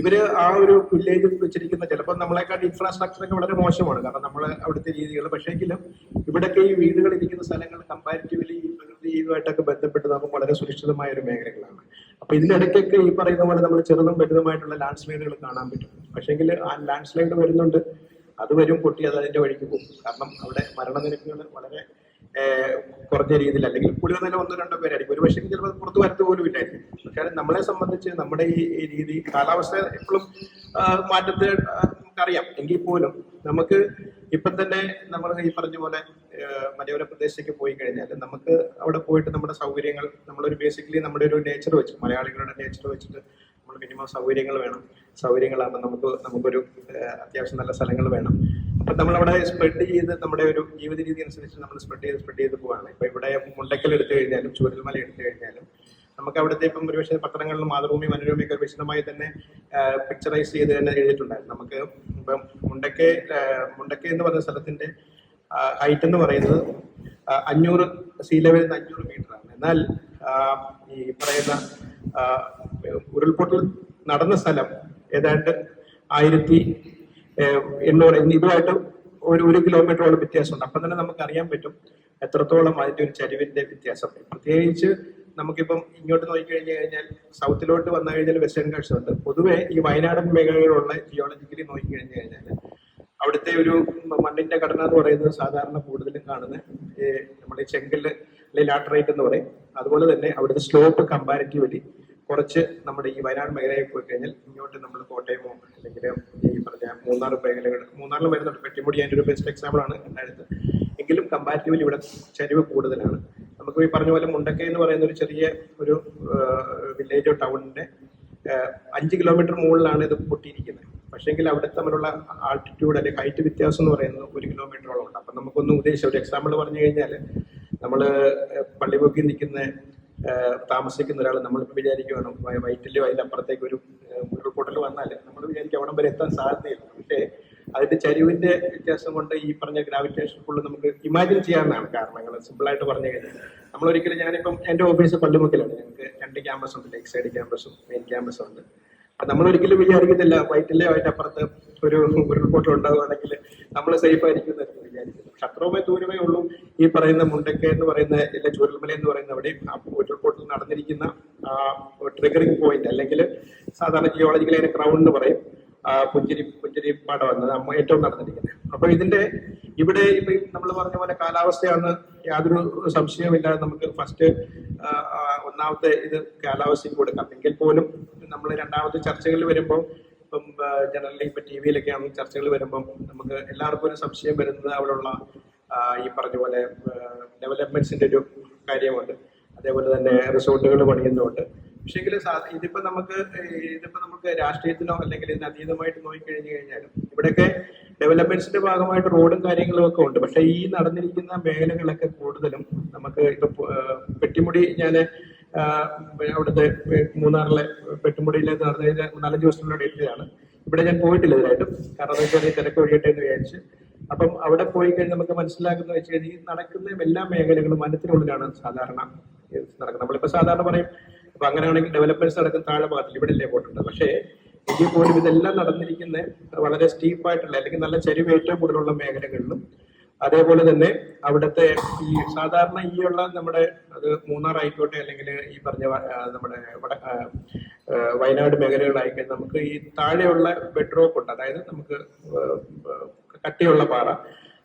ഇവർ ആ ഒരു വില്ലേജിൽ വെച്ചിരിക്കുന്ന ചിലപ്പോൾ നമ്മളെക്കാട്ട് ഇൻഫ്രാസ്ട്രക്ചർ ഒക്കെ വളരെ മോശമാണ്. കാരണം നമ്മൾ അവിടുത്തെ രീതികൾ പക്ഷേങ്കിലും ഇവിടൊക്കെ ഈ വീടുകൾ ഇരിക്കുന്ന സ്ഥലങ്ങൾ കമ്പാരിറ്റീവ്ലി പ്രകൃതിയുമായിട്ടൊക്കെ ബന്ധപ്പെട്ട് നമുക്ക് വളരെ സുരക്ഷിതമായ ഒരു മേഖലകളാണ്. അപ്പൊ ഇതിനിടയ്ക്കൊക്കെ ഈ പറയുന്ന പോലെ നമ്മൾ ചെറുതും വലുതുമായിട്ടുള്ള ലാൻഡ് സ്ലൈഡുകൾ കാണാൻ പറ്റും. പക്ഷേങ്കിൽ ആ ലാൻഡ് സ്ലൈഡ് വരുന്നുണ്ട്. അത് വരും പൊട്ടി അത് അതിന്റെ വഴിക്ക് പോകും. കാരണം അവിടെ മരണനിരക്കുകൾ വളരെ കുറഞ്ഞ രീതിയിൽ അല്ലെങ്കിൽ കൂടുതൽ തന്നെ ഒന്നോ രണ്ടോ പേരായിരിക്കും. ഒരു പക്ഷേ ചിലപ്പോൾ പുറത്ത് വരത്ത് പോലും ഇല്ലായിരിക്കും. പക്ഷേ നമ്മളെ സംബന്ധിച്ച് നമ്മുടെ ഈ രീതി കാലാവസ്ഥ എപ്പോഴും മാറ്റത്തെ നമുക്കറിയാം. എങ്കിൽ പോലും നമുക്ക് ഇപ്പം തന്നെ നമ്മൾ ഈ പറഞ്ഞ പോലെ മലയോര പ്രദേശത്തേക്ക് പോയി കഴിഞ്ഞാൽ നമുക്ക് അവിടെ പോയിട്ട് നമ്മുടെ സൗകര്യങ്ങൾ നമ്മളൊരു ബേസിക്കലി നമ്മുടെ ഒരു നേച്ചർ വെച്ച് മലയാളികളുടെ നേച്ചർ വെച്ചിട്ട് നമ്മൾ മിനിമം സൗകര്യങ്ങൾ വേണം. സൗകര്യങ്ങളാകുമ്പോൾ നമുക്ക് നമുക്കൊരു അത്യാവശ്യം നല്ല സ്ഥലങ്ങൾ വേണം. നമ്മളവിടെ സ്പ്രെഡ് ചെയ്ത് നമ്മുടെ ഒരു ജീവിത രീതി അനുസരിച്ച് നമ്മൾ സ്പ്രെഡ് ചെയ്ത് സ്പ്രെഡ് ചെയ്ത് പോവാണ്. ഇപ്പൊ ഇവിടെ മുണ്ടക്കൽ എടുത്തു കഴിഞ്ഞാലും ചുരൽമല എടുത്തു കഴിഞ്ഞാലും നമുക്ക് അവിടുത്തെ ഇപ്പം ഒരുപക്ഷെ പത്രങ്ങളിൽ മാതൃഭൂമി മനോരമയൊക്കെ വിശദമായി തന്നെ പിക്ചറൈസ് ചെയ്ത് തന്നെ എഴുതിയിട്ടുണ്ടായിരുന്നു. നമുക്ക് ഇപ്പം മുണ്ടക്കെ മുണ്ടക്കെ എന്ന് പറയുന്ന സ്ഥലത്തിന്റെ ഹൈറ്റ് എന്ന് പറയുന്നത് അഞ്ഞൂറ് സീ ലെവലിൽ നിന്ന് അഞ്ഞൂറ് മീറ്റർ ആണ്. എന്നാൽ ഈ പറയുന്ന ഉരുൾപൊട്ടൽ നടന്ന സ്ഥലം ഏതാണ്ട് ആയിരത്തി എണ്ണൂറ് ഇതുമായിട്ട് ഒരു ഒരു കിലോമീറ്ററോളം വ്യത്യാസമുണ്ട്. അപ്പം തന്നെ നമുക്ക് അറിയാൻ പറ്റും എത്രത്തോളം അതിന്റെ ഒരു ചരിവിന്റെ വ്യത്യാസം. പ്രത്യേകിച്ച് നമുക്കിപ്പം ഇങ്ങോട്ട് നോക്കിക്കഴിഞ്ഞു കഴിഞ്ഞാൽ സൗത്തിലോട്ട് വന്നു കഴിഞ്ഞാൽ വെസ്റ്റേൺ കാഴ്ച ഉണ്ട്. പൊതുവെ ഈ വയനാടൻ മേഖലകളിലുള്ള ജിയോളജിക്കലി നോക്കിക്കഴിഞ്ഞു കഴിഞ്ഞാൽ അവിടുത്തെ ഒരു മണ്ണിന്റെ ഘടന എന്ന് പറയുന്നത് സാധാരണ കൂടുതലും കാണുന്ന നമ്മുടെ ചെങ്കൽ അല്ലെങ്കിൽ ലാറ്ററൈറ്റ് എന്ന് പറയും. അതുപോലെ തന്നെ അവിടുത്തെ സ്ലോപ്പ് കമ്പാരിറ്റീവ്ലി കുറച്ച് നമ്മുടെ ഈ വയനാട് മേഖലയിൽ പോയി കഴിഞ്ഞാൽ ഇങ്ങോട്ട് നമ്മൾ കോട്ടയമോ അല്ലെങ്കിൽ ഈ പറഞ്ഞ മൂന്നാർ മേഖലകൾ മൂന്നാറിൽ വരുന്നുണ്ട്. പെട്ടിമുടി അതിന്റെ ഒരു ബെസ്റ്റ് എക്സാമ്പിൾ ആണ് എല്ലായിടത്ത് എങ്കിലും കമ്പാരിറ്റീവ്ലി ഇവിടെ ചരിവ് കൂടുതലാണ്. നമുക്ക് ഈ പറഞ്ഞ പോലെ മുണ്ടക്കൈ എന്ന് പറയുന്ന ഒരു ചെറിയ ഒരു വില്ലേജോ ടൗണിന്റെ ഏഹ് അഞ്ച് കിലോമീറ്റർ മുകളിലാണ് ഇത് പൊട്ടിയിരിക്കുന്നത്. പക്ഷേങ്കിൽ അവിടെ തമ്മിലുള്ള ആൾട്ടിറ്റ്യൂഡ് അല്ലെങ്കിൽ ഹൈറ്റ് വ്യത്യാസം എന്ന് പറയുന്നത് ഒരു കിലോമീറ്ററോളം ഉണ്ട്. അപ്പം നമുക്കൊന്നും ഉദ്ദേശിച്ച ഒരു എക്സാമ്പിൾ പറഞ്ഞു കഴിഞ്ഞാൽ നമ്മൾ പള്ളിമുക്കി നിൽക്കുന്ന താമസിക്കുന്ന ഒരാൾ നമ്മൾ വിചാരിക്കുകയാണ് വയറ്റിലോ അതിന്റെ അപ്പുറത്തേക്ക് ഒരു ഉരുൾപൊട്ടൽ വന്നാൽ നമ്മൾ വിചാരിക്കും അവിടം വരെ എത്താൻ സാധ്യതയില്ല. പക്ഷേ അതിന്റെ ചരിവിന്റെ വ്യത്യാസം കൊണ്ട് ഈ പറഞ്ഞ ഗ്രാവിറ്റേഷൻ ഫുള്ള് നമുക്ക് ഇമാജിൻ ചെയ്യാവുന്നതാണ് കാരണങ്ങൾ. സിമ്പിൾ ആയിട്ട് പറഞ്ഞു കഴിഞ്ഞാൽ നമ്മൾ ഒരിക്കലും ഞാനിപ്പം എന്റെ ഓഫീസ് പള്ളിമുക്കിലാണ്. ഞങ്ങൾക്ക് രണ്ട് ക്യാമ്പസ് ഉണ്ട് ലേക്ക് സൈഡ് ക്യാമ്പസും മെയിൻ ക്യാമ്പസും ഉണ്ട്. നമ്മൾ ഒരിക്കലും വിചാരിക്കത്തില്ല വയറ്റിലെ അതിന്റെ അപ്പുറത്ത് ഒരു ഉരുൾപൊട്ടൽ ഉണ്ടാവുകയാണെങ്കിൽ നമ്മൾ സേഫ് ആയിരിക്കും എന്ന് വിചാരിക്കുന്നു. പക്ഷെ ദൂരമേ ഉള്ളൂ. ഈ പറയുന്ന മുണ്ടക്ക എന്ന് പറയുന്ന ഇല്ല ചൂരൽമല എന്ന് പറയുന്ന അവിടെ ഉരുൾപൊട്ടൽ നടന്നിരിക്കുന്ന ട്രിഗറിംഗ് പോയിന്റ് അല്ലെങ്കിൽ സാധാരണ ജിയോളജിക്കൽ അതിന്റെ ക്രൗൺ എന്ന് പറയും. പുഞ്ചിരി പുഞ്ചിരി പാടം നമ്മ ഏറ്റവും നടന്നിരിക്കുന്നത്. അപ്പൊ ഇതിന്റെ ഇവിടെ ഇപ്പൊ നമ്മൾ പറഞ്ഞ പോലെ കാലാവസ്ഥയാണ് യാതൊരു സംശയവുമില്ലാതെ നമുക്ക് ഫസ്റ്റ് ഒന്നാമത്തെ ഇത് കാലാവസ്ഥയ്ക്ക് കൊടുക്കാം. എങ്കിൽ പോലും നമ്മൾ രണ്ടാമത്തെ ചർച്ചകളിൽ വരുമ്പോൾ ഇപ്പം ജനറലി ഇപ്പം ടി വിയിലൊക്കെ ആണെങ്കിൽ ചർച്ചകൾ വരുമ്പം നമുക്ക് എല്ലാവർക്കും ഒരു സംശയം വരുന്നത് അവിടെയുള്ള ഈ പറഞ്ഞ പോലെ ഡെവലപ്മെന്റ്സിന്റെ ഒരു കാര്യമുണ്ട്. അതേപോലെ തന്നെ റിസോർട്ടുകൾ പണിയുന്നുണ്ട്. പക്ഷേങ്കിൽ ഇതിപ്പോ നമുക്ക് ഇതിപ്പോ നമുക്ക് രാഷ്ട്രീയത്തിനോ അല്ലെങ്കിൽ ഇതിന് അതീതമായിട്ട് നോക്കിക്കഴിഞ്ഞു കഴിഞ്ഞാലും ഇവിടെയൊക്കെ ഡെവലപ്മെന്റ്സിന്റെ ഭാഗമായിട്ട് റോഡും കാര്യങ്ങളും ഒക്കെ ഉണ്ട്. പക്ഷെ ഈ നടന്നിരിക്കുന്ന മേഖലകളൊക്കെ കൂടുതലും നമുക്ക് ഇപ്പൊ പെട്ടിമുടി ഞാൻ അവിടുത്തെ മൂന്നാറിലെ പെട്ടുമുടിയിലെ നടന്ന നാലഞ്ച് ദിവസത്തിനുള്ള ഡേറ്റിലാണ്. ഇവിടെ ഞാൻ പോയിട്ടില്ല ഇതിലായിട്ടും കാരണം എന്ന് വെച്ചാൽ തിരക്ക് ഒഴിയട്ടെ എന്ന് വിചാരിച്ച്. അപ്പം അവിടെ പോയി കഴിഞ്ഞ് നമുക്ക് മനസ്സിലാക്കുന്ന വെച്ച് കഴിഞ്ഞാൽ ഈ നടക്കുന്ന എല്ലാ മേഖലകളും വനത്തിനുള്ളിലാണ് സാധാരണ നടക്കുന്നത്. നമ്മളിപ്പോൾ സാധാരണ പറയും അപ്പൊ അങ്ങനെയാണെങ്കിൽ ഡെവലപ്മെന്റ്സ് നടക്കുന്ന താഴെ ഭാഗത്തിൽ ഇവിടെ ഇല്ലേ പോയിട്ടുണ്ട് പക്ഷേ എങ്കിൽ പോലും ഇതെല്ലാം നടന്നിരിക്കുന്ന വളരെ സ്റ്റീപ്പായിട്ടുള്ള അല്ലെങ്കിൽ നല്ല ചരിവ് ഏറ്റവും കൂടുതലുള്ള മേഖലകളിലും അതേപോലെ തന്നെ അവിടുത്തെ ഈ സാധാരണ ഈ ഉള്ള നമ്മുടെ അത് മൂന്നാർ ആയിക്കോട്ടെ അല്ലെങ്കിൽ ഈ പറഞ്ഞ നമ്മുടെ വയനാട് മേഖലകളായിക്കോട്ടെ നമുക്ക് ഈ താഴെയുള്ള ബെഡ്റോക്ക് ഉണ്ട്. അതായത് നമുക്ക് കട്ടിയുള്ള പാറ.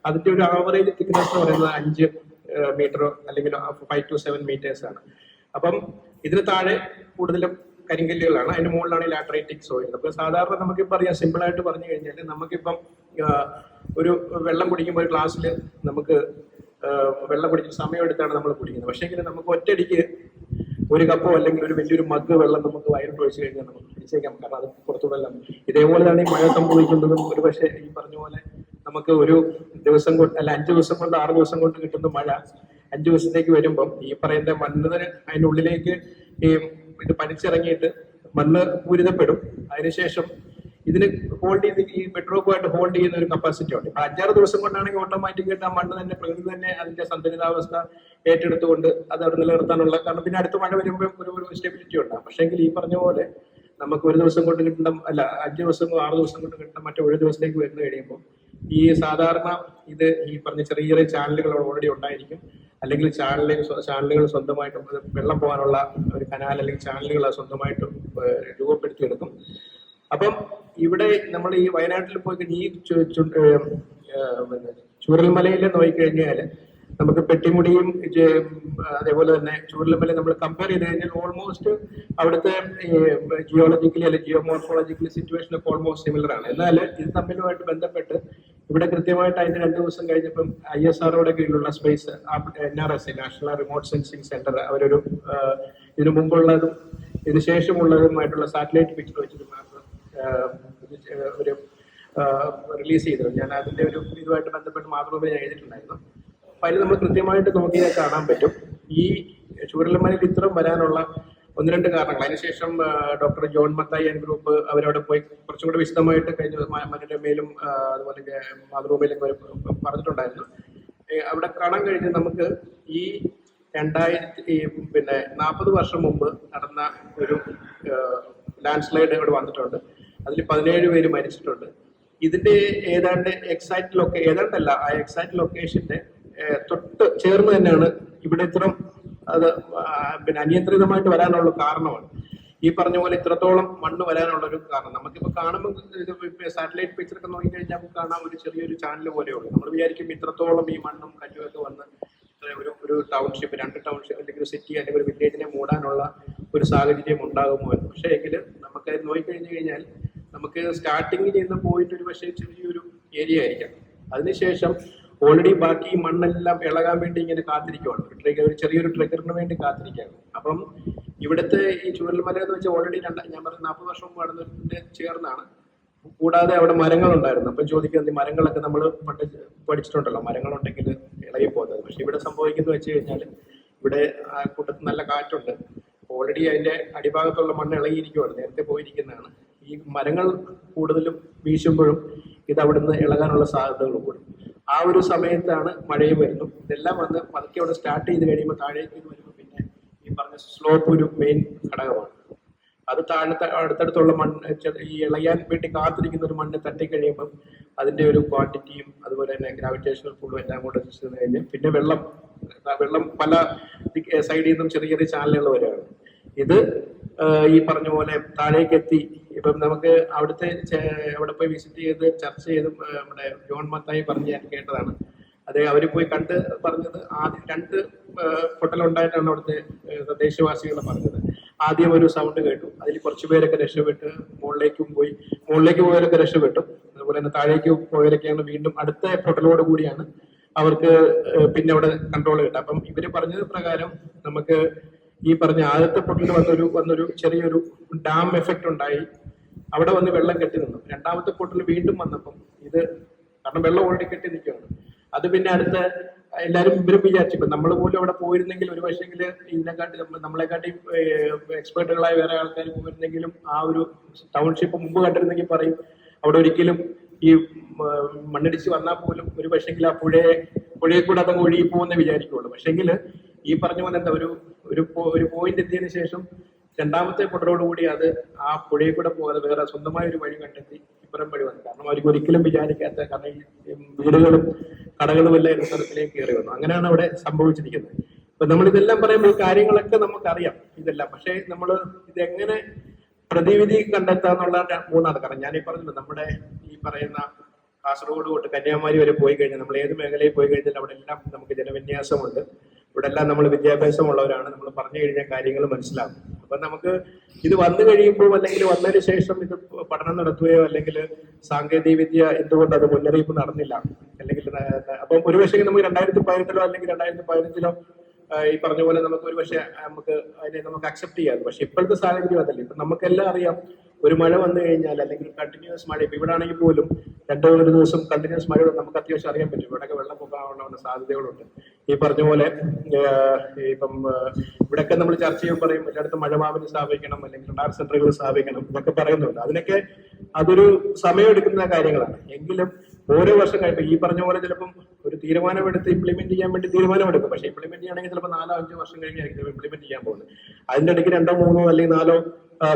അതിന്റെ ഒരു ആവറേജ് തിക്നെസ് എന്ന് പറയുന്നത് അഞ്ച് മീറ്ററോ അല്ലെങ്കിൽ ഫൈവ് ടു സെവൻ മീറ്റേഴ്സ് ആണ്. അപ്പം ഇതിന് താഴെ കൂടുതലും കരിങ്കല്ലുകളാണ്. അതിന്റെ മുകളിലാണ് ലാട്രൈറ്റിക് സോയിൽ. അപ്പൊ സാധാരണ നമുക്കിപ്പോൾ അറിയാം സിമ്പിൾ ആയിട്ട് പറഞ്ഞു കഴിഞ്ഞാൽ നമുക്കിപ്പം ഒരു വെള്ളം കുടിക്കുമ്പോൾ ഒരു ഗ്ലാസ്സിൽ നമുക്ക് വെള്ളം കുടിക്കുന്ന സമയം എടുത്താണ് നമ്മൾ കുടിക്കുന്നത്. പക്ഷേ എങ്കിൽ നമുക്ക് ഒറ്റയടിക്ക് ഒരു കപ്പോ അല്ലെങ്കിൽ ഒരു വലിയൊരു മഗ് വെള്ളം നമുക്ക് വയറിട്ട് ഒഴിച്ചു കഴിഞ്ഞാൽ നമുക്ക് പിടിച്ചേക്കാം കാരണം അത് പുറത്തുവിടെല്ലാം ഇതേപോലെ തന്നെ ഈ മഴ സംഭവിക്കുന്നതും. ഒരു പക്ഷേ ഈ പറഞ്ഞ പോലെ നമുക്ക് ഒരു ദിവസം കൊണ്ട് അല്ല അഞ്ച് ദിവസം കൊണ്ട് ആറ് ദിവസം കൊണ്ട് കിട്ടുന്ന മഴ അഞ്ചു ദിവസത്തേക്ക് വരുമ്പം ഈ പറയുന്ന മണ്ണിന് അതിനുള്ളിലേക്ക് ഈ ഇത് പനിച്ചിറങ്ങിയിട്ട് മണ്ണ് പൂരിതപ്പെടും. അതിനുശേഷം ഇതിന് ഹോൾഡ് ചെയ്ത് ഈ പെട്രോക്കുമായിട്ട് ഹോൾഡ് ചെയ്യുന്ന ഒരു കപ്പാസിറ്റി ഉണ്ട്. ഇപ്പൊ അഞ്ചാറ് ദിവസം കൊണ്ടാണെങ്കിൽ ഓട്ടോമാറ്റിക്കായിട്ട് ആ മണ്ണ് തന്നെ പ്രകൃതി തന്നെ അതിന്റെ സന്തുലിതാവസ്ഥ ഏറ്റെടുത്തുകൊണ്ട് അത് അവിടെ നിലനിർത്താനുള്ള കാരണം പിന്നെ അടുത്ത മഴ വരുമ്പോൾ ഒരു ഒരു സ്റ്റെബിലിറ്റി ഉണ്ടാകും പക്ഷേങ്കിൽ ഈ പറഞ്ഞ പോലെ നമുക്ക് ഒരു ദിവസം കൊണ്ട് കിട്ടുന്ന അല്ല അഞ്ച് ദിവസം ആറ് ദിവസം കൊണ്ട് കിട്ടുന്ന മറ്റേ ഒരു ദിവസത്തേക്ക് വരുന്ന കഴിയുമ്പോൾ ഈ സാധാരണ ഇത് ഈ പറഞ്ഞ ചെറിയ ചെറിയ ചാനലുകൾ ഓൾറെഡി ഉണ്ടായിരിക്കും. അല്ലെങ്കിൽ ചാനലിൽ ചാനലുകൾ സ്വന്തമായിട്ട് വെള്ളം പോകാനുള്ള ഒരു കനാൽ അല്ലെങ്കിൽ ചാനലുകൾ സ്വന്തമായിട്ട് രൂപപ്പെടുത്തിയെടുക്കും. അപ്പം ഇവിടെ നമ്മൾ ഈ വയനാട്ടിൽ പോയി കഴിഞ്ഞാൽ ഈ ചുരൽമലയിൽ നോക്കിക്കഴിഞ്ഞാൽ നമുക്ക് പെട്ടിമുടിയും അതേപോലെ തന്നെ ചൂരൽമല നമ്മൾ കമ്പയർ ചെയ്ത് കഴിഞ്ഞാൽ ഓൾമോസ്റ്റ് അവിടുത്തെ ജിയോളജിക്കലി അല്ലെങ്കിൽ ജിയോമോർഫോളജിക്കലി സിറ്റുവേഷൻ ഒക്കെ ഓൾമോസ്റ്റ് സിമിലർ ആണ്. എന്നാൽ ഇത് തമ്മിലുമായിട്ട് ബന്ധപ്പെട്ട് ഇവിടെ കൃത്യമായിട്ട് അതിന്റെ രണ്ട് ദിവസം കഴിഞ്ഞപ്പം ഐ എസ് ആറോടെ കീഴിലുള്ള space N R S national remote sensing centre അവരൊരു ഇതിനു മുമ്പുള്ളതും ഇതിനു ശേഷമുള്ളതുമായിട്ടുള്ള സാറ്റലൈറ്റ് പിക്ചർ വെച്ചിട്ട് മാത്രം ഒരു റിലീസ് ചെയ്തു ഞാൻ അതിന്റെ ഒരു ഇതുമായിട്ട് ബന്ധപ്പെട്ട് മാത്രമേ ഞാൻ എഴുതിയിട്ടുണ്ടായിരുന്നു. അതിൽ നമ്മൾ കൃത്യമായിട്ട് നോക്കിയാൽ കാണാൻ പറ്റും. ഈ ചൂരൽമലയിൽ ഇത്രയും വരാനുള്ള ഒന്ന് രണ്ട് കാരണങ്ങൾ. അതിനുശേഷം doctor John Mathai and group അവരവിടെ പോയി കുറച്ചും കൂടി വിശദമായിട്ട് കഴിഞ്ഞ മകന്റെ മേലും അതുപോലെ മാതൃഭൂമിയിലും അവർ പറഞ്ഞിട്ടുണ്ടായിരുന്നു. അവിടെ കാണാൻ കഴിഞ്ഞ് നമുക്ക് ഈ രണ്ടായിരത്തി പിന്നെ നാൽപ്പത് വർഷം മുമ്പ് നടന്ന ഒരു ലാൻഡ് സ്ലൈഡ് ഇവിടെ വന്നിട്ടുണ്ട്. അതിൽ പതിനേഴ് പേര് മരിച്ചിട്ടുണ്ട്. ഇതിന്റെ ഏതാണ്ട് എക്സാക്ട് ലൊക്കേ ഏതാണ്ടല്ല ആ എക്സാക്ട് ലൊക്കേഷന്റെ തൊട്ട് ചേർന്ന് തന്നെയാണ് ഇവിടെ ഇത്ര അത് പിന്നെ അനിയന്ത്രിതമായിട്ട് വരാനുള്ള കാരണമാണ്. ഈ പറഞ്ഞ പോലെ ഇത്രത്തോളം മണ്ണ് വരാനുള്ള ഒരു കാരണം. നമുക്കിപ്പോൾ കാണുമ്പോൾ സാറ്റലൈറ്റ് പിക്ചർ ഒക്കെ നോക്കിക്കഴിഞ്ഞാൽ നമുക്ക് കാണാം ഒരു ചെറിയൊരു ചാനൽ പോലെയുള്ളൂ നമ്മൾ വിചാരിക്കും ഇത്രത്തോളം ഈ മണ്ണും കല്ലും ഒക്കെ വന്ന് ഒരു ഒരു ടൗൺഷിപ്പ് രണ്ട് ടൗൺഷിപ്പ് അല്ലെങ്കിൽ ഒരു സിറ്റി അല്ലെങ്കിൽ ഒരു വില്ലേജിനെ മൂടാനുള്ള ഒരു സാഹചര്യം ഉണ്ടാകുമോ എന്ന്. പക്ഷേ എങ്കിൽ നമുക്ക് നോക്കിക്കഴിഞ്ഞു കഴിഞ്ഞാൽ നമുക്ക് സ്റ്റാർട്ടിങ്ങിൽ ചെയ്യുന്ന പോയിട്ട് ഒരു പക്ഷേ ചെറിയൊരു ഏരിയ ആയിരിക്കാം. അതിനുശേഷം ഓൾറെഡി ബാക്കി മണ്ണെല്ലാം ഇളകാൻ വേണ്ടി ഇങ്ങനെ കാത്തിരിക്കുവാണ്. ട്രിഗർ ഒരു ചെറിയൊരു ട്രിഗറിന് വേണ്ടി കാത്തിരിക്കുകയാണ്. അപ്പം ഇവിടുത്തെ ഈ ചുവരൽമല എന്ന് വെച്ചാൽ ഓൾറെഡി രണ്ട് ഞാൻ പറഞ്ഞ നാൽപ്പത് വർഷം മുമ്പ് നടന്നതിന്റെ ചേർന്നാണ്. കൂടാതെ അവിടെ മരങ്ങളുണ്ടായിരുന്നു. അപ്പം ചോദിക്കുന്നത് മരങ്ങളൊക്കെ നമ്മൾ പണ്ട് പഠിച്ചിട്ടുണ്ടല്ലോ. മരങ്ങളുണ്ടെങ്കിൽ ഇളകി പോകുന്നത് പക്ഷെ ഇവിടെ സംഭവിക്കുന്നത് വെച്ച് കഴിഞ്ഞാൽ ഇവിടെ കൂട്ടത്തിൽ നല്ല കാറ്റുണ്ട്. ഓൾറെഡി അതിന്റെ അടിഭാഗത്തുള്ള മണ്ണ് ഇളകിയിരിക്കുവാണ്. നേരത്തെ പോയിരിക്കുന്നതാണ്. ഈ മരങ്ങൾ കൂടുതലും വീശുമ്പോഴും ഇത് അവിടുന്ന് ഇളകാനുള്ള സാധ്യതകൾ കൂടും. ആ ഒരു സമയത്താണ് മഴയും വരുന്നത്. ഇതെല്ലാം വന്ന് പതുക്കെ അവിടെ സ്റ്റാർട്ട് ചെയ്ത് കഴിയുമ്പോൾ താഴേക്ക് വരുമ്പോൾ പിന്നെ ഈ പറഞ്ഞ സ്ലോപ്പ് ഒരു മെയിൻ ഘടകമാണ്. അത് താഴത്തെ അടുത്തടുത്തുള്ള മണ്ണ് ഈ ഇളയാൻ വേണ്ടി കാത്തിരിക്കുന്ന ഒരു മണ്ണ് തട്ടിക്കഴിയുമ്പം അതിന്റെ ഒരു ക്വാണ്ടിറ്റിയും അതുപോലെ തന്നെ ഗ്രാവിറ്റേഷണൽ ഫുള്ളും എല്ലാം കൂടെ കഴിഞ്ഞ് പിന്നെ വെള്ളം വെള്ളം പല സൈഡിൽ നിന്നും ചെറിയ ചെറിയ ചാനലുകൾ വരികയാണ് ഇത് ഈ പറഞ്ഞ പോലെ താഴേക്ക് എത്തി. ഇപ്പം നമുക്ക് അവിടുത്തെ അവിടെ പോയി വിസിറ്റ് ചെയ്ത് ചർച്ച ചെയ്ത് നമ്മുടെ ജോൺ മത്തായി പറഞ്ഞ് ഞാൻ കേട്ടതാണ്. അതെ അവർ പോയി കണ്ട് പറഞ്ഞത് ആദ്യം രണ്ട് പൊട്ടലുണ്ടായിട്ടാണ് അവിടുത്തെ തദ്ദേശവാസികൾ പറഞ്ഞത്. ആദ്യം ഒരു സൗണ്ട് കേട്ടു. അതിൽ കുറച്ച് പേരൊക്കെ രക്ഷപ്പെട്ട് മുകളിലേക്കും പോയി. മുകളിലേക്ക് പോയവരൊക്കെ രക്ഷപ്പെട്ടു. അതുപോലെ തന്നെ താഴേക്ക് പോയവരൊക്കെയാണ് വീണ്ടും അടുത്ത പൊട്ടലോട് കൂടിയാണ് അവർക്ക് പിന്നെ അവിടെ കൺട്രോൾ കിട്ടുക. അപ്പം ഇവർ പറഞ്ഞത് പ്രകാരം നമുക്ക് ഈ പറഞ്ഞ ആദ്യത്തെ പൊട്ടിൽ വന്നൊരു വന്നൊരു ചെറിയൊരു ഡാം എഫക്റ്റ് ഉണ്ടായി. അവിടെ വന്ന് വെള്ളം കെട്ടി നിന്നു. രണ്ടാമത്തെ പൊട്ടിൽ വീണ്ടും വന്നപ്പം ഇത് കാരണം വെള്ളം ഓൾറെഡി കെട്ടി നിൽക്കുകയാണ്. അത് പിന്നെ അടുത്ത എല്ലാരും ഇവരും വിചാരിച്ചു ഇപ്പൊ നമ്മൾ പോലും അവിടെ പോയിരുന്നെങ്കിൽ ഒരു പക്ഷേങ്കിൽ ഇതിനെക്കാട്ടി നമ്മളെക്കാട്ടി എക്സ്പേർട്ടുകളായ വേറെ ആൾക്കാർ പോയിരുന്നെങ്കിലും ആ ഒരു ടൗൺഷിപ്പ് മുമ്പ് കണ്ടിരുന്നെങ്കിൽ പറയും അവിടെ ഒരിക്കലും ഈ മണ്ണിടിച്ച് വന്നാൽ പോലും ഒരു പക്ഷേങ്കിൽ ആ പുഴയെ പുഴയെ കൂടെ അതങ്ങ് ഒഴുകി പോകുമെന്ന് വിചാരിക്കുള്ളൂ പക്ഷേങ്കിൽ ഈ പറഞ്ഞ പോലെ എന്താ ഒരു ഒരു ഒരു പോയിന്റ് എത്തിയതിനു ശേഷം രണ്ടാമത്തെ കൂടി അത് ആ പുഴയിൽ കൂടെ പോകാതെ വേറെ സ്വന്തമായ ഒരു വഴി കണ്ടെത്തി ഇപ്പുറം വഴി വന്നു. കാരണം അവർക്ക് ഒരിക്കലും വിചാരിക്കാത്ത കാരണം ഈ വീടുകളും കടകളും എല്ലാം ഒരു സ്ഥലത്തിലേക്ക് കയറി വന്നു. അങ്ങനെയാണ് അവിടെ സംഭവിച്ചിരിക്കുന്നത്. അപ്പൊ നമ്മൾ ഇതെല്ലാം പറയുമ്പോൾ ഈ കാര്യങ്ങളൊക്കെ നമുക്കറിയാം ഇതെല്ലാം. പക്ഷേ നമ്മൾ ഇതെങ്ങനെ പ്രതിവിധി കണ്ടെത്താന്നുള്ള എന്നുള്ള മൂന്നാണ് കാരണം. ഞാൻ ഈ പറഞ്ഞത് നമ്മുടെ ഈ പറയുന്ന കാസർഗോഡ് തൊട്ട് കന്യാകുമാരി വരെ പോയി കഴിഞ്ഞാൽ നമ്മൾ ഏത് മേഖലയിൽ പോയി കഴിഞ്ഞാൽ അവിടെ എല്ലാം നമുക്ക് ജനവിന്യാസമുണ്ട്. ഇവിടെ എല്ലാം നമ്മൾ വിദ്യാഭ്യാസമുള്ളവരാണ്. നമ്മൾ പറഞ്ഞു കഴിഞ്ഞാൽ കാര്യങ്ങൾ മനസ്സിലാകും അപ്പൊ നമുക്ക് ഇത് വന്നു കഴിയുമ്പോൾ അല്ലെങ്കിൽ വന്നതിന് ശേഷം ഇത് പഠനം നടത്തുകയോ അല്ലെങ്കിൽ സാങ്കേതിക വിദ്യ എന്തുകൊണ്ട് അത് മുന്നറിയിപ്പ് നടന്നില്ല? അല്ലെങ്കിൽ അപ്പൊ അപ്പം ഒരു പക്ഷേ നമുക്ക് രണ്ടായിരത്തി പതിനെട്ടിലോ അല്ലെങ്കിൽ രണ്ടായിരത്തി പതിനഞ്ചിലോ ഈ പറഞ്ഞ പോലെ നമുക്ക് ഒരു പക്ഷേ നമുക്ക് അതിനെ നമുക്ക് അക്സെപ്റ്റ് ചെയ്യാം. പക്ഷെ ഇപ്പോഴത്തെ സാഹചര്യം അതല്ല. ഇപ്പൊ നമുക്കെല്ലാം അറിയാം ഒരു മഴ വന്നു കഴിഞ്ഞാൽ അല്ലെങ്കിൽ കണ്ടിന്യൂസ് മഴ ഇപ്പൊ ഇവിടെ ആണെങ്കിൽ പോലും രണ്ടോ ഒരു ദിവസം കണ്ടിന്യൂസ് മഴ നമുക്ക് അത്യാവശ്യം അറിയാൻ പറ്റും. ഇവിടെയൊക്കെ വെള്ളപ്പൊക്കാനുള്ള സാധ്യതകളുണ്ട്. ഈ പറഞ്ഞ പോലെ ഇപ്പം ഇവിടെയൊക്കെ നമ്മൾ ചർച്ച ചെയ്യുമ്പോൾ പറയും എല്ലായിടത്തും മഴമാവിന് സ്ഥാപിക്കണം അല്ലെങ്കിൽ റഡാർ സെന്ററുകൾ സ്ഥാപിക്കണം എന്നൊക്കെ പറയുന്നുണ്ട്. അതിനൊക്കെ അതൊരു സമയമെടുക്കുന്ന കാര്യങ്ങളാണ്. എങ്കിലും ഓരോ വർഷം കഴിയുമ്പോൾ ഈ പറഞ്ഞ പോലെ ചിലപ്പം ഒരു തീരുമാനമെടുത്ത് ഇംപ്ലിമെന്റ് ചെയ്യാൻ വേണ്ടി തീരുമാനമെടുക്കും പക്ഷെ ഇംപ്ലിമെന്റ് ചെയ്യണമെങ്കിൽ ചിലപ്പോൾ നാലോ അഞ്ചോ വർഷം കഴിഞ്ഞായിരിക്കും ഇംപ്ലിമെന്റ് ചെയ്യാൻ പോകുന്നത്. അതിന്റെ ഇടയ്ക്ക് രണ്ടോ മൂന്നോ അല്ലെങ്കിൽ നാലോ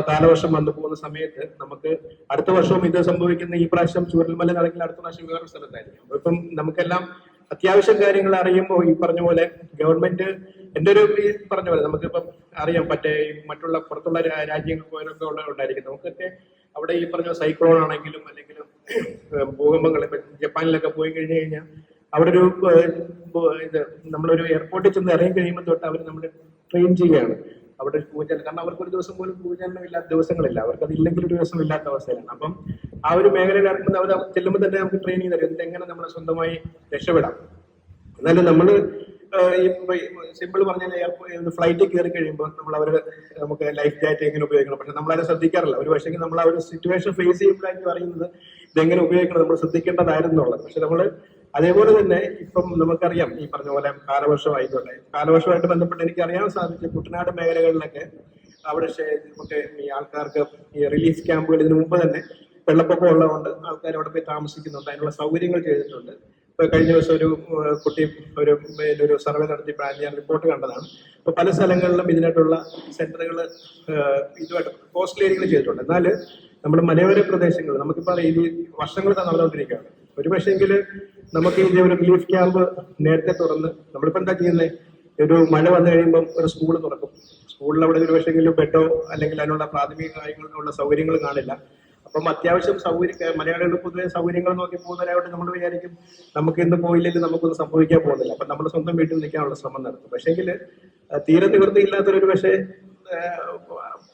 കാലവർഷം വന്നു പോകുന്ന സമയത്ത് നമുക്ക് അടുത്ത വർഷവും ഇത് സംഭവിക്കുന്ന ഈ പ്രാവശ്യം ചൂരൽമല നടക്കില്ല അടുത്ത പ്രാവശ്യം വേറൊരു സ്ഥലത്തായിരിക്കും. ഇപ്പം നമുക്കെല്ലാം അത്യാവശ്യം കാര്യങ്ങൾ അറിയുമ്പോൾ ഈ പറഞ്ഞ പോലെ ഗവൺമെന്റ് എന്റെ ഒരു ഈ പറഞ്ഞ പോലെ നമുക്കിപ്പം അറിയാം മറ്റേ മറ്റുള്ള പുറത്തുള്ള രാ- രാജ്യങ്ങൾ പോലൊക്കെ ഉള്ള ഉണ്ടായിരിക്കും. നമുക്കൊക്കെ അവിടെ ഈ പറഞ്ഞ സൈക്ലോൺ ആണെങ്കിലും അല്ലെങ്കിൽ ഭൂകമ്പങ്ങൾ ഇപ്പൊ ജപ്പാനിലൊക്കെ പോയി കഴിഞ്ഞു കഴിഞ്ഞാൽ അവിടെ ഒരു ഇത് നമ്മളൊരു എയർപോർട്ടിൽ ചെന്ന് ഇറങ്ങി കഴിയുമ്പോൾ തൊട്ട് അവർ നമ്മളെ ട്രെയിൻ ചെയ്യുകയാണ്. അവിടെ പൂജ കാരണം അവർക്ക് ഒരു ദിവസം പോലും പൂജനം ഇല്ലാത്ത ദിവസങ്ങളില്ല. അവർക്ക് അത് ഇല്ലെങ്കിൽ ഒരു ദിവസം ഇല്ലാത്ത അവസ്ഥയിലാണ്. അപ്പം ആ ഒരു മേഖലയിൽ ഇറങ്ങുമ്പോൾ അവർ ചെല്ലുമ്പോൾ തന്നെ നമുക്ക് ട്രെയിനിങ് തരും. ഇതെങ്ങനെ നമ്മളെ സ്വന്തമായി രക്ഷപ്പെടാം. എന്നാലും നമ്മൾ ഈ സിമ്പിൾ പറഞ്ഞാൽ എയർപോർട്ട് ഫ്ലൈറ്റിൽ കയറി കഴിയുമ്പോൾ നമ്മൾ അവർ നമുക്ക് ലൈഫ് ജാക്കറ്റ് എങ്ങനെ ഉപയോഗിക്കണം? പക്ഷെ നമ്മളത് ശ്രദ്ധിക്കാറില്ല. ഒരു പക്ഷേ നമ്മൾ ആ ഒരു സിറ്റുവേഷൻ ഫേസ് ചെയ്യുമ്പോഴായിരിക്കും അറിയുന്നത് ഇതെങ്ങനെ ഉപയോഗിക്കണം? നമ്മൾ ശ്രദ്ധിക്കേണ്ടതായിരുന്നുള്ളത് പക്ഷെ നമ്മൾ അതേപോലെ തന്നെ ഇപ്പം നമുക്കറിയാം ഈ പറഞ്ഞ പോലെ കാലവർഷമായിക്കോട്ടെ കാലവർഷമായിട്ട് ബന്ധപ്പെട്ട് എനിക്ക് അറിയാൻ സാധിച്ചു കുട്ടനാട് മേഖലകളിലൊക്കെ അവിടെ നമുക്ക് ഈ ആൾക്കാർക്ക് ഈ റിലീഫ് ക്യാമ്പുകൾ ഇതിനു മുമ്പ് തന്നെ വെള്ളപ്പൊക്കം ഉള്ളതുകൊണ്ട് ആൾക്കാർ അവിടെ പോയി താമസിക്കുന്നുണ്ട്. അതിനുള്ള സൗകര്യങ്ങൾ ചെയ്തിട്ടുണ്ട്. ഇപ്പൊ കഴിഞ്ഞ ദിവസം ഒരു കുട്ടി ഒരു ഒരു സർവേ നടത്തിയപ്പോൾ ഞാൻ റിപ്പോർട്ട് കണ്ടതാണ്. അപ്പൊ പല സ്ഥലങ്ങളിലും ഇതിനായിട്ടുള്ള സെന്ററുകൾ ഇതുമായിട്ട് കോസ്റ്റ്ലി ഏരിയകൾ ചെയ്തിട്ടുണ്ട്. എന്നാൽ നമ്മുടെ മലയോര പ്രദേശങ്ങൾ നമുക്കിപ്പോൾ ഈ വർഷങ്ങൾ നടന്നുകൊണ്ടിരിക്കുകയാണ്. ഒരു പക്ഷേങ്കിൽ നമുക്ക് ഇതിന്റെ ഒരു റിലീഫ് ക്യാമ്പ് നേരത്തെ തുറന്ന് നമ്മളിപ്പോൾ എന്താ ചെയ്യുന്നത് ഒരു മഴ വന്നു കഴിയുമ്പോൾ ഒരു സ്കൂൾ തുറക്കും. സ്കൂളിൽ അവിടെ ഒരു പക്ഷേങ്കിലും ബെഡോ അല്ലെങ്കിൽ അതിനുള്ള പ്രാഥമിക കാര്യങ്ങൾക്കുള്ള സൗകര്യങ്ങൾ കാണില്ല. അപ്പം അത്യാവശ്യം സൗകര്യ മലയാളികൾ പൊതുവെ സൗകര്യങ്ങൾ നോക്കി പോകുന്നവരായിട്ട് നമ്മൾ വിചാരിക്കും നമുക്ക് ഇന്ന് പോയില്ലെങ്കിൽ നമുക്കൊന്ന് സംഭവിക്കാൻ പോകുന്നില്ല. അപ്പൊ നമ്മൾ സ്വന്തം വീട്ടിൽ നിൽക്കാനുള്ള ശ്രമം നടത്തും. പക്ഷേങ്കിൽ തീരെ നിവൃത്തിയില്ലാത്തൊരു പക്ഷേ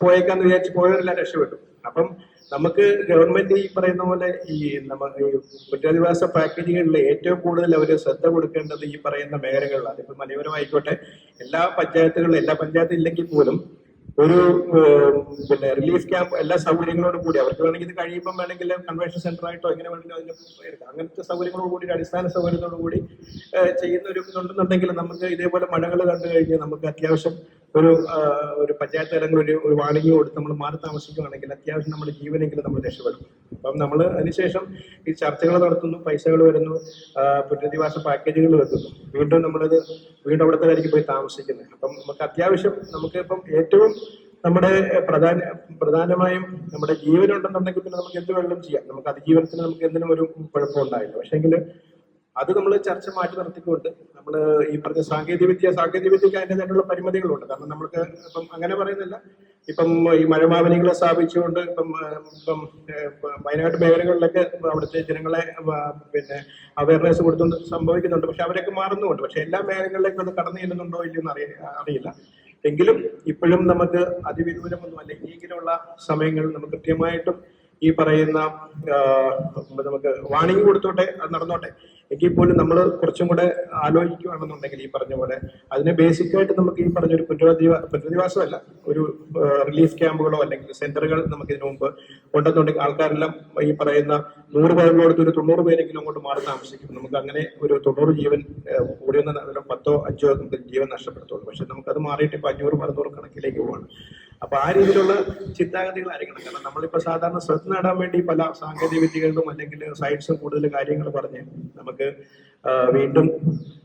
പോയേക്കാന്ന് വിചാരിച്ച് പോയവരെല്ലാം രക്ഷപ്പെട്ടു. അപ്പം നമുക്ക് ഗവൺമെന്റ് ഈ പറയുന്ന പോലെ ഈ നമുക്ക് കുറ്റാധിവാസ പാക്കേജുകളിൽ ഏറ്റവും കൂടുതൽ അവർ ശ്രദ്ധ കൊടുക്കേണ്ടത് ഈ പറയുന്ന മേഖലകളിലാണ്. ഇപ്പൊ മലയോരമായിക്കോട്ടെ എല്ലാ പഞ്ചായത്തുകളിലും എല്ലാ പഞ്ചായത്തും ഇല്ലെങ്കിൽ പോലും ഒരു പിന്നെ റിലീഫ് ക്യാമ്പ് എല്ലാ സൗകര്യങ്ങളോടും കൂടി അവർക്ക് വേണമെങ്കിൽ ഇത് കഴിയുമ്പോൾ വേണമെങ്കിൽ കൺവെൻഷൻ സെന്റർ ആയിട്ടോ എങ്ങനെ വേണമെങ്കിലും അതിന് എടുക്കാം. അങ്ങനത്തെ സൗകര്യങ്ങളോട് കൂടി അടിസ്ഥാന സൗകര്യത്തോടു കൂടി ചെയ്യുന്ന ഒരു ഇതുണ്ടെന്നുണ്ടെങ്കിൽ നമുക്ക് ഇതേപോലെ മഴകൾ കണ്ടു കഴിഞ്ഞാൽ നമുക്ക് അത്യാവശ്യം ഒരു ഒരു പഞ്ചായത്ത് തലങ്ങളിൽ ഒരു ഒരു വാണിംഗ് കൊടുത്ത് നമ്മൾ മാറി താമസിക്കുകയാണെങ്കിൽ അത്യാവശ്യം നമ്മുടെ ജീവനെങ്കിലും നമ്മൾ രക്ഷപ്പെടും. അപ്പം നമ്മൾ അതിനുശേഷം ഈ ചർച്ചകൾ നടത്തുന്നു പൈസകൾ വരുന്നു പുനരധിവാസ പാക്കേജുകൾ വരുന്നു വീണ്ടും നമ്മളത് വീണ്ടും അവിടെ തന്നെ പോയി താമസിക്കുന്നത്. അപ്പം നമുക്ക് അത്യാവശ്യം നമുക്ക് ഇപ്പം ഏറ്റവും നമ്മുടെ പ്രധാന പ്രധാനമായും നമ്മുടെ ജീവനുണ്ടെന്നുണ്ടെങ്കിൽ പിന്നെ നമുക്ക് എന്ത് വേണമെങ്കിലും ചെയ്യാം. നമുക്ക് അതിജീവനത്തിന് നമുക്ക് എന്തിനും ഒരു കുഴപ്പമുണ്ടായില്ല പക്ഷേങ്കിൽ അത് നമ്മൾ ചർച്ച മാറ്റി നിർത്തിക്കൊണ്ട് നമ്മൾ ഈ പറഞ്ഞ സാങ്കേതിക വിദ്യ സാങ്കേതിക വിദ്യക്ക് അതിന്റെതായിട്ടുള്ള പരിമിതികളുണ്ട്. കാരണം നമ്മൾക്ക് ഇപ്പം അങ്ങനെ പറയുന്നില്ല. ഇപ്പം ഈ മഴമാവനികളെ സ്ഥാപിച്ചുകൊണ്ട് ഇപ്പം ഇപ്പം വയനാട് മേഖലകളിലൊക്കെ അവിടുത്തെ ജനങ്ങളെ പിന്നെ അവയർനെസ് കൊടുത്തുകൊണ്ട് സംഭവിക്കുന്നുണ്ട്. പക്ഷെ അവരൊക്കെ മാറുന്നുമുണ്ട്. പക്ഷെ എല്ലാ മേഖലകളിലേക്കും അത് കടന്നു ചെല്ലുന്നുണ്ടോ അറിയ അറിയില്ല. എങ്കിലും ഇപ്പോഴും നമുക്ക് അതിവിദൂരമൊന്നും അല്ലെങ്കിൽ ഇങ്ങനെയുള്ള സമയങ്ങളിൽ നമുക്ക് കൃത്യമായിട്ടും ഈ പറയുന്ന നമുക്ക് വാണിംഗ് കൊടുത്തോട്ടെ അത് നടന്നോട്ടെ. എങ്കിൽ പോലും നമ്മൾ കുറച്ചും കൂടെ ആലോചിക്കുകയാണെന്നുണ്ടെങ്കിൽ ഈ പറഞ്ഞ പോലെ അതിന് ബേസിക്കായിട്ട് നമുക്ക് ഈ പറഞ്ഞ ഒരു പുനരധിവാ പുനരധിവാസമല്ല ഒരു റിലീഫ് ക്യാമ്പുകളോ അല്ലെങ്കിൽ സെന്ററുകൾ നമുക്ക് ഇതിനു മുമ്പ് ഉണ്ടെന്നുണ്ടെങ്കിൽ ആൾക്കാരെല്ലാം ഈ പറയുന്ന നൂറ് പേരിനോടത്ത് ഒരു തൊണ്ണൂറ് പേരെങ്കിലും അങ്ങോട്ട് മാറി താമസിക്കും നമുക്ക് അങ്ങനെ ഒരു തൊണ്ണൂറ് ജീവൻ കൂടിയൊന്നും പത്തോ അഞ്ചോ നമുക്ക് ജീവൻ നഷ്ടപ്പെടുത്തുള്ളൂ. പക്ഷെ നമുക്കത് മാറിയിട്ട് ഇപ്പൊ അഞ്ഞൂറ് അറുന്നൂറ് കണക്കിലേക്ക് പോവാണ്. അപ്പൊ ആ രീതിയിലുള്ള ചിന്താഗതികൾ ആയിരിക്കണം. കാരണം നമ്മളിപ്പോ സാധാരണ ശ്രദ്ധ നേടാൻ വേണ്ടി പല സാങ്കേതിക വിദ്യകളിലും അല്ലെങ്കിൽ സയൻസും കൂടുതൽ കാര്യങ്ങൾ പറഞ്ഞ് നമുക്ക് വീണ്ടും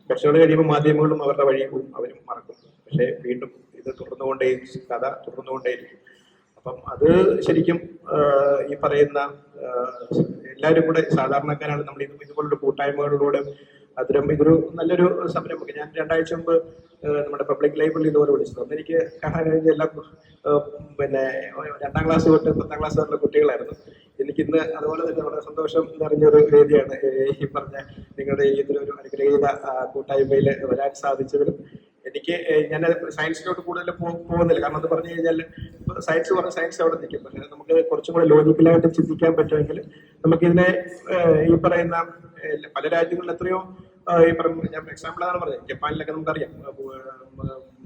കുറച്ചുകൂടെ കഴിയുമ്പോൾ മാധ്യമങ്ങളും അവരുടെ വഴി പോകും അവരും മറക്കും. പക്ഷെ വീണ്ടും ഇത് തുടർന്നുകൊണ്ടേ കഥ തുടർന്നുകൊണ്ടേയിരിക്കും. അപ്പം അത് ശരിക്കും ഈ പറയുന്ന എല്ലാവരും കൂടെ സാധാരണക്കാരാണ് നമ്മൾ ഇത് ഇതുപോലുള്ള കൂട്ടായ്മകളിലൂടെ അതിലും ഇതൊരു നല്ലൊരു സംരംഭം ഞാൻ രണ്ടാഴ്ച മുമ്പ് നമ്മുടെ പബ്ലിക് ലൈബ്രറി ഇതുപോലെ വിളിച്ചത് അന്ന് എനിക്ക് കാണാൻ കഴിഞ്ഞ എല്ലാം പിന്നെ രണ്ടാം ക്ലാസ് തൊട്ട് പത്താം ക്ലാസ് വരെയുള്ള കുട്ടികളായിരുന്നു. എനിക്ക് ഇന്ന് അതുപോലെ തന്നെ വളരെ സന്തോഷം നിറഞ്ഞൊരു രീതിയാണ് ഈ പറഞ്ഞ നിങ്ങളുടെ ഈ ഇതിലൊരു അനുഗ്രഹീത കൂട്ടായ്മയിൽ വരാൻ സാധിച്ചതിലും എനിക്ക് ഞാൻ സയൻസിലോട്ട് കൂടുതൽ പോകുന്നില്ല. കാരണം അത് പറഞ്ഞു കഴിഞ്ഞാൽ സയൻസ് പറഞ്ഞ സയൻസ് അവിടെ നിൽക്കും. പക്ഷേ നമുക്ക് കുറച്ചും കൂടെ ലോജിക്കലായിട്ട് ചിന്തിക്കാൻ പറ്റുമെങ്കിൽ നമുക്കിതിനെ ഈ പറയുന്ന പല രാജ്യങ്ങളിൽ എത്രയോ ഈ പറഞ്ഞ ഞാൻ എക്സാമ്പിൾ ആണ് പറഞ്ഞത്. ജപ്പാനിലൊക്കെ നമുക്കറിയാം.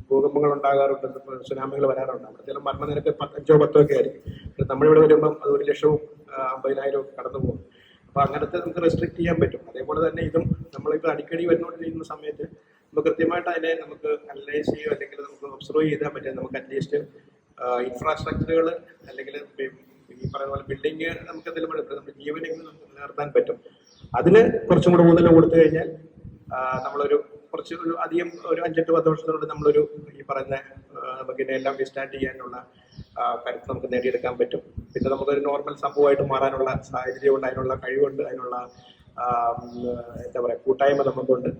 ഭൂകമ്പങ്ങൾ ഉണ്ടാകാറുണ്ട് സുനാമികൾ വരാറുണ്ട്. അവിടുത്തെ മരണനിരക്ക് അഞ്ചോ പത്തോ ഒക്കെ ആയിരിക്കും. നമ്മളിവിടെ വരുമ്പം അത് ഒരു ലക്ഷവും അമ്പതിനായിരവും ഒക്കെ കടന്നു പോകും. അപ്പൊ അങ്ങനത്തെ നമുക്ക് റെസ്ട്രിക്ട് ചെയ്യാൻ പറ്റും. അതേപോലെ തന്നെ ഇതും നമ്മളിപ്പോ അടിക്കടി വരുന്നോണ്ടിരിക്കുന്ന സമയത്ത് നമുക്ക് കൃത്യമായിട്ട് അതിനെ നമുക്ക് അനലൈസ് ചെയ്യുകയോ അല്ലെങ്കിൽ നമുക്ക് ഒബ്സർവ് ചെയ്താൽ പറ്റും നമുക്ക് അറ്റ്ലീസ്റ്റ് ഇൻഫ്രാസ്ട്രക്ചറുകൾ അല്ലെങ്കിൽ ഈ പറയുന്ന പോലെ ബിൽഡിങ് നമുക്ക് എന്തെങ്കിലും എടുക്കാം നമ്മുടെ ജീവനെങ്കിലും നമുക്ക് നിലനിർത്താൻ പറ്റും. അതിന് കുറച്ചും കൂടെ ഊന്നൽ കൊടുത്തു കഴിഞ്ഞാൽ നമ്മളൊരു കുറച്ച് ഒരു അധികം ഒരു അഞ്ചെട്ട് പത്ത് വർഷത്തിനുള്ളിൽ നമ്മളൊരു ഈ പറയുന്ന ആ, നമുക്കിനെ എല്ലാം വിസ്റ്റാൻഡ് ചെയ്യാനുള്ള കരുത്ത് നമുക്ക് നേടിയെടുക്കാൻ പറ്റും. പിന്നെ നമുക്കൊരു നോർമൽ സംഭവമായിട്ട് മാറാനുള്ള സാഹചര്യമുണ്ട് അതിനുള്ള കഴിവുണ്ട്. അതിനുള്ള എന്താ പറയാ കൂട്ടായ്മ നമുക്കുണ്ട്.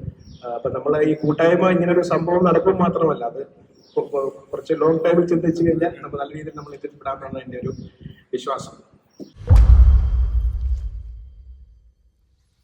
അപ്പൊ നമ്മൾ ഈ കൂട്ടായ്മ ഇങ്ങനെ ഒരു സംഭവം നടക്കും മാത്രമല്ല അത് കുറച്ച് ലോങ് ടൈമിൽ ചിന്തിച്ചു കഴിഞ്ഞാൽ നമ്മൾ നല്ല രീതിയിൽ നമ്മൾ എത്തിപ്പെടാമെന്നാണ് എന്റെ ഒരു വിശ്വാസം.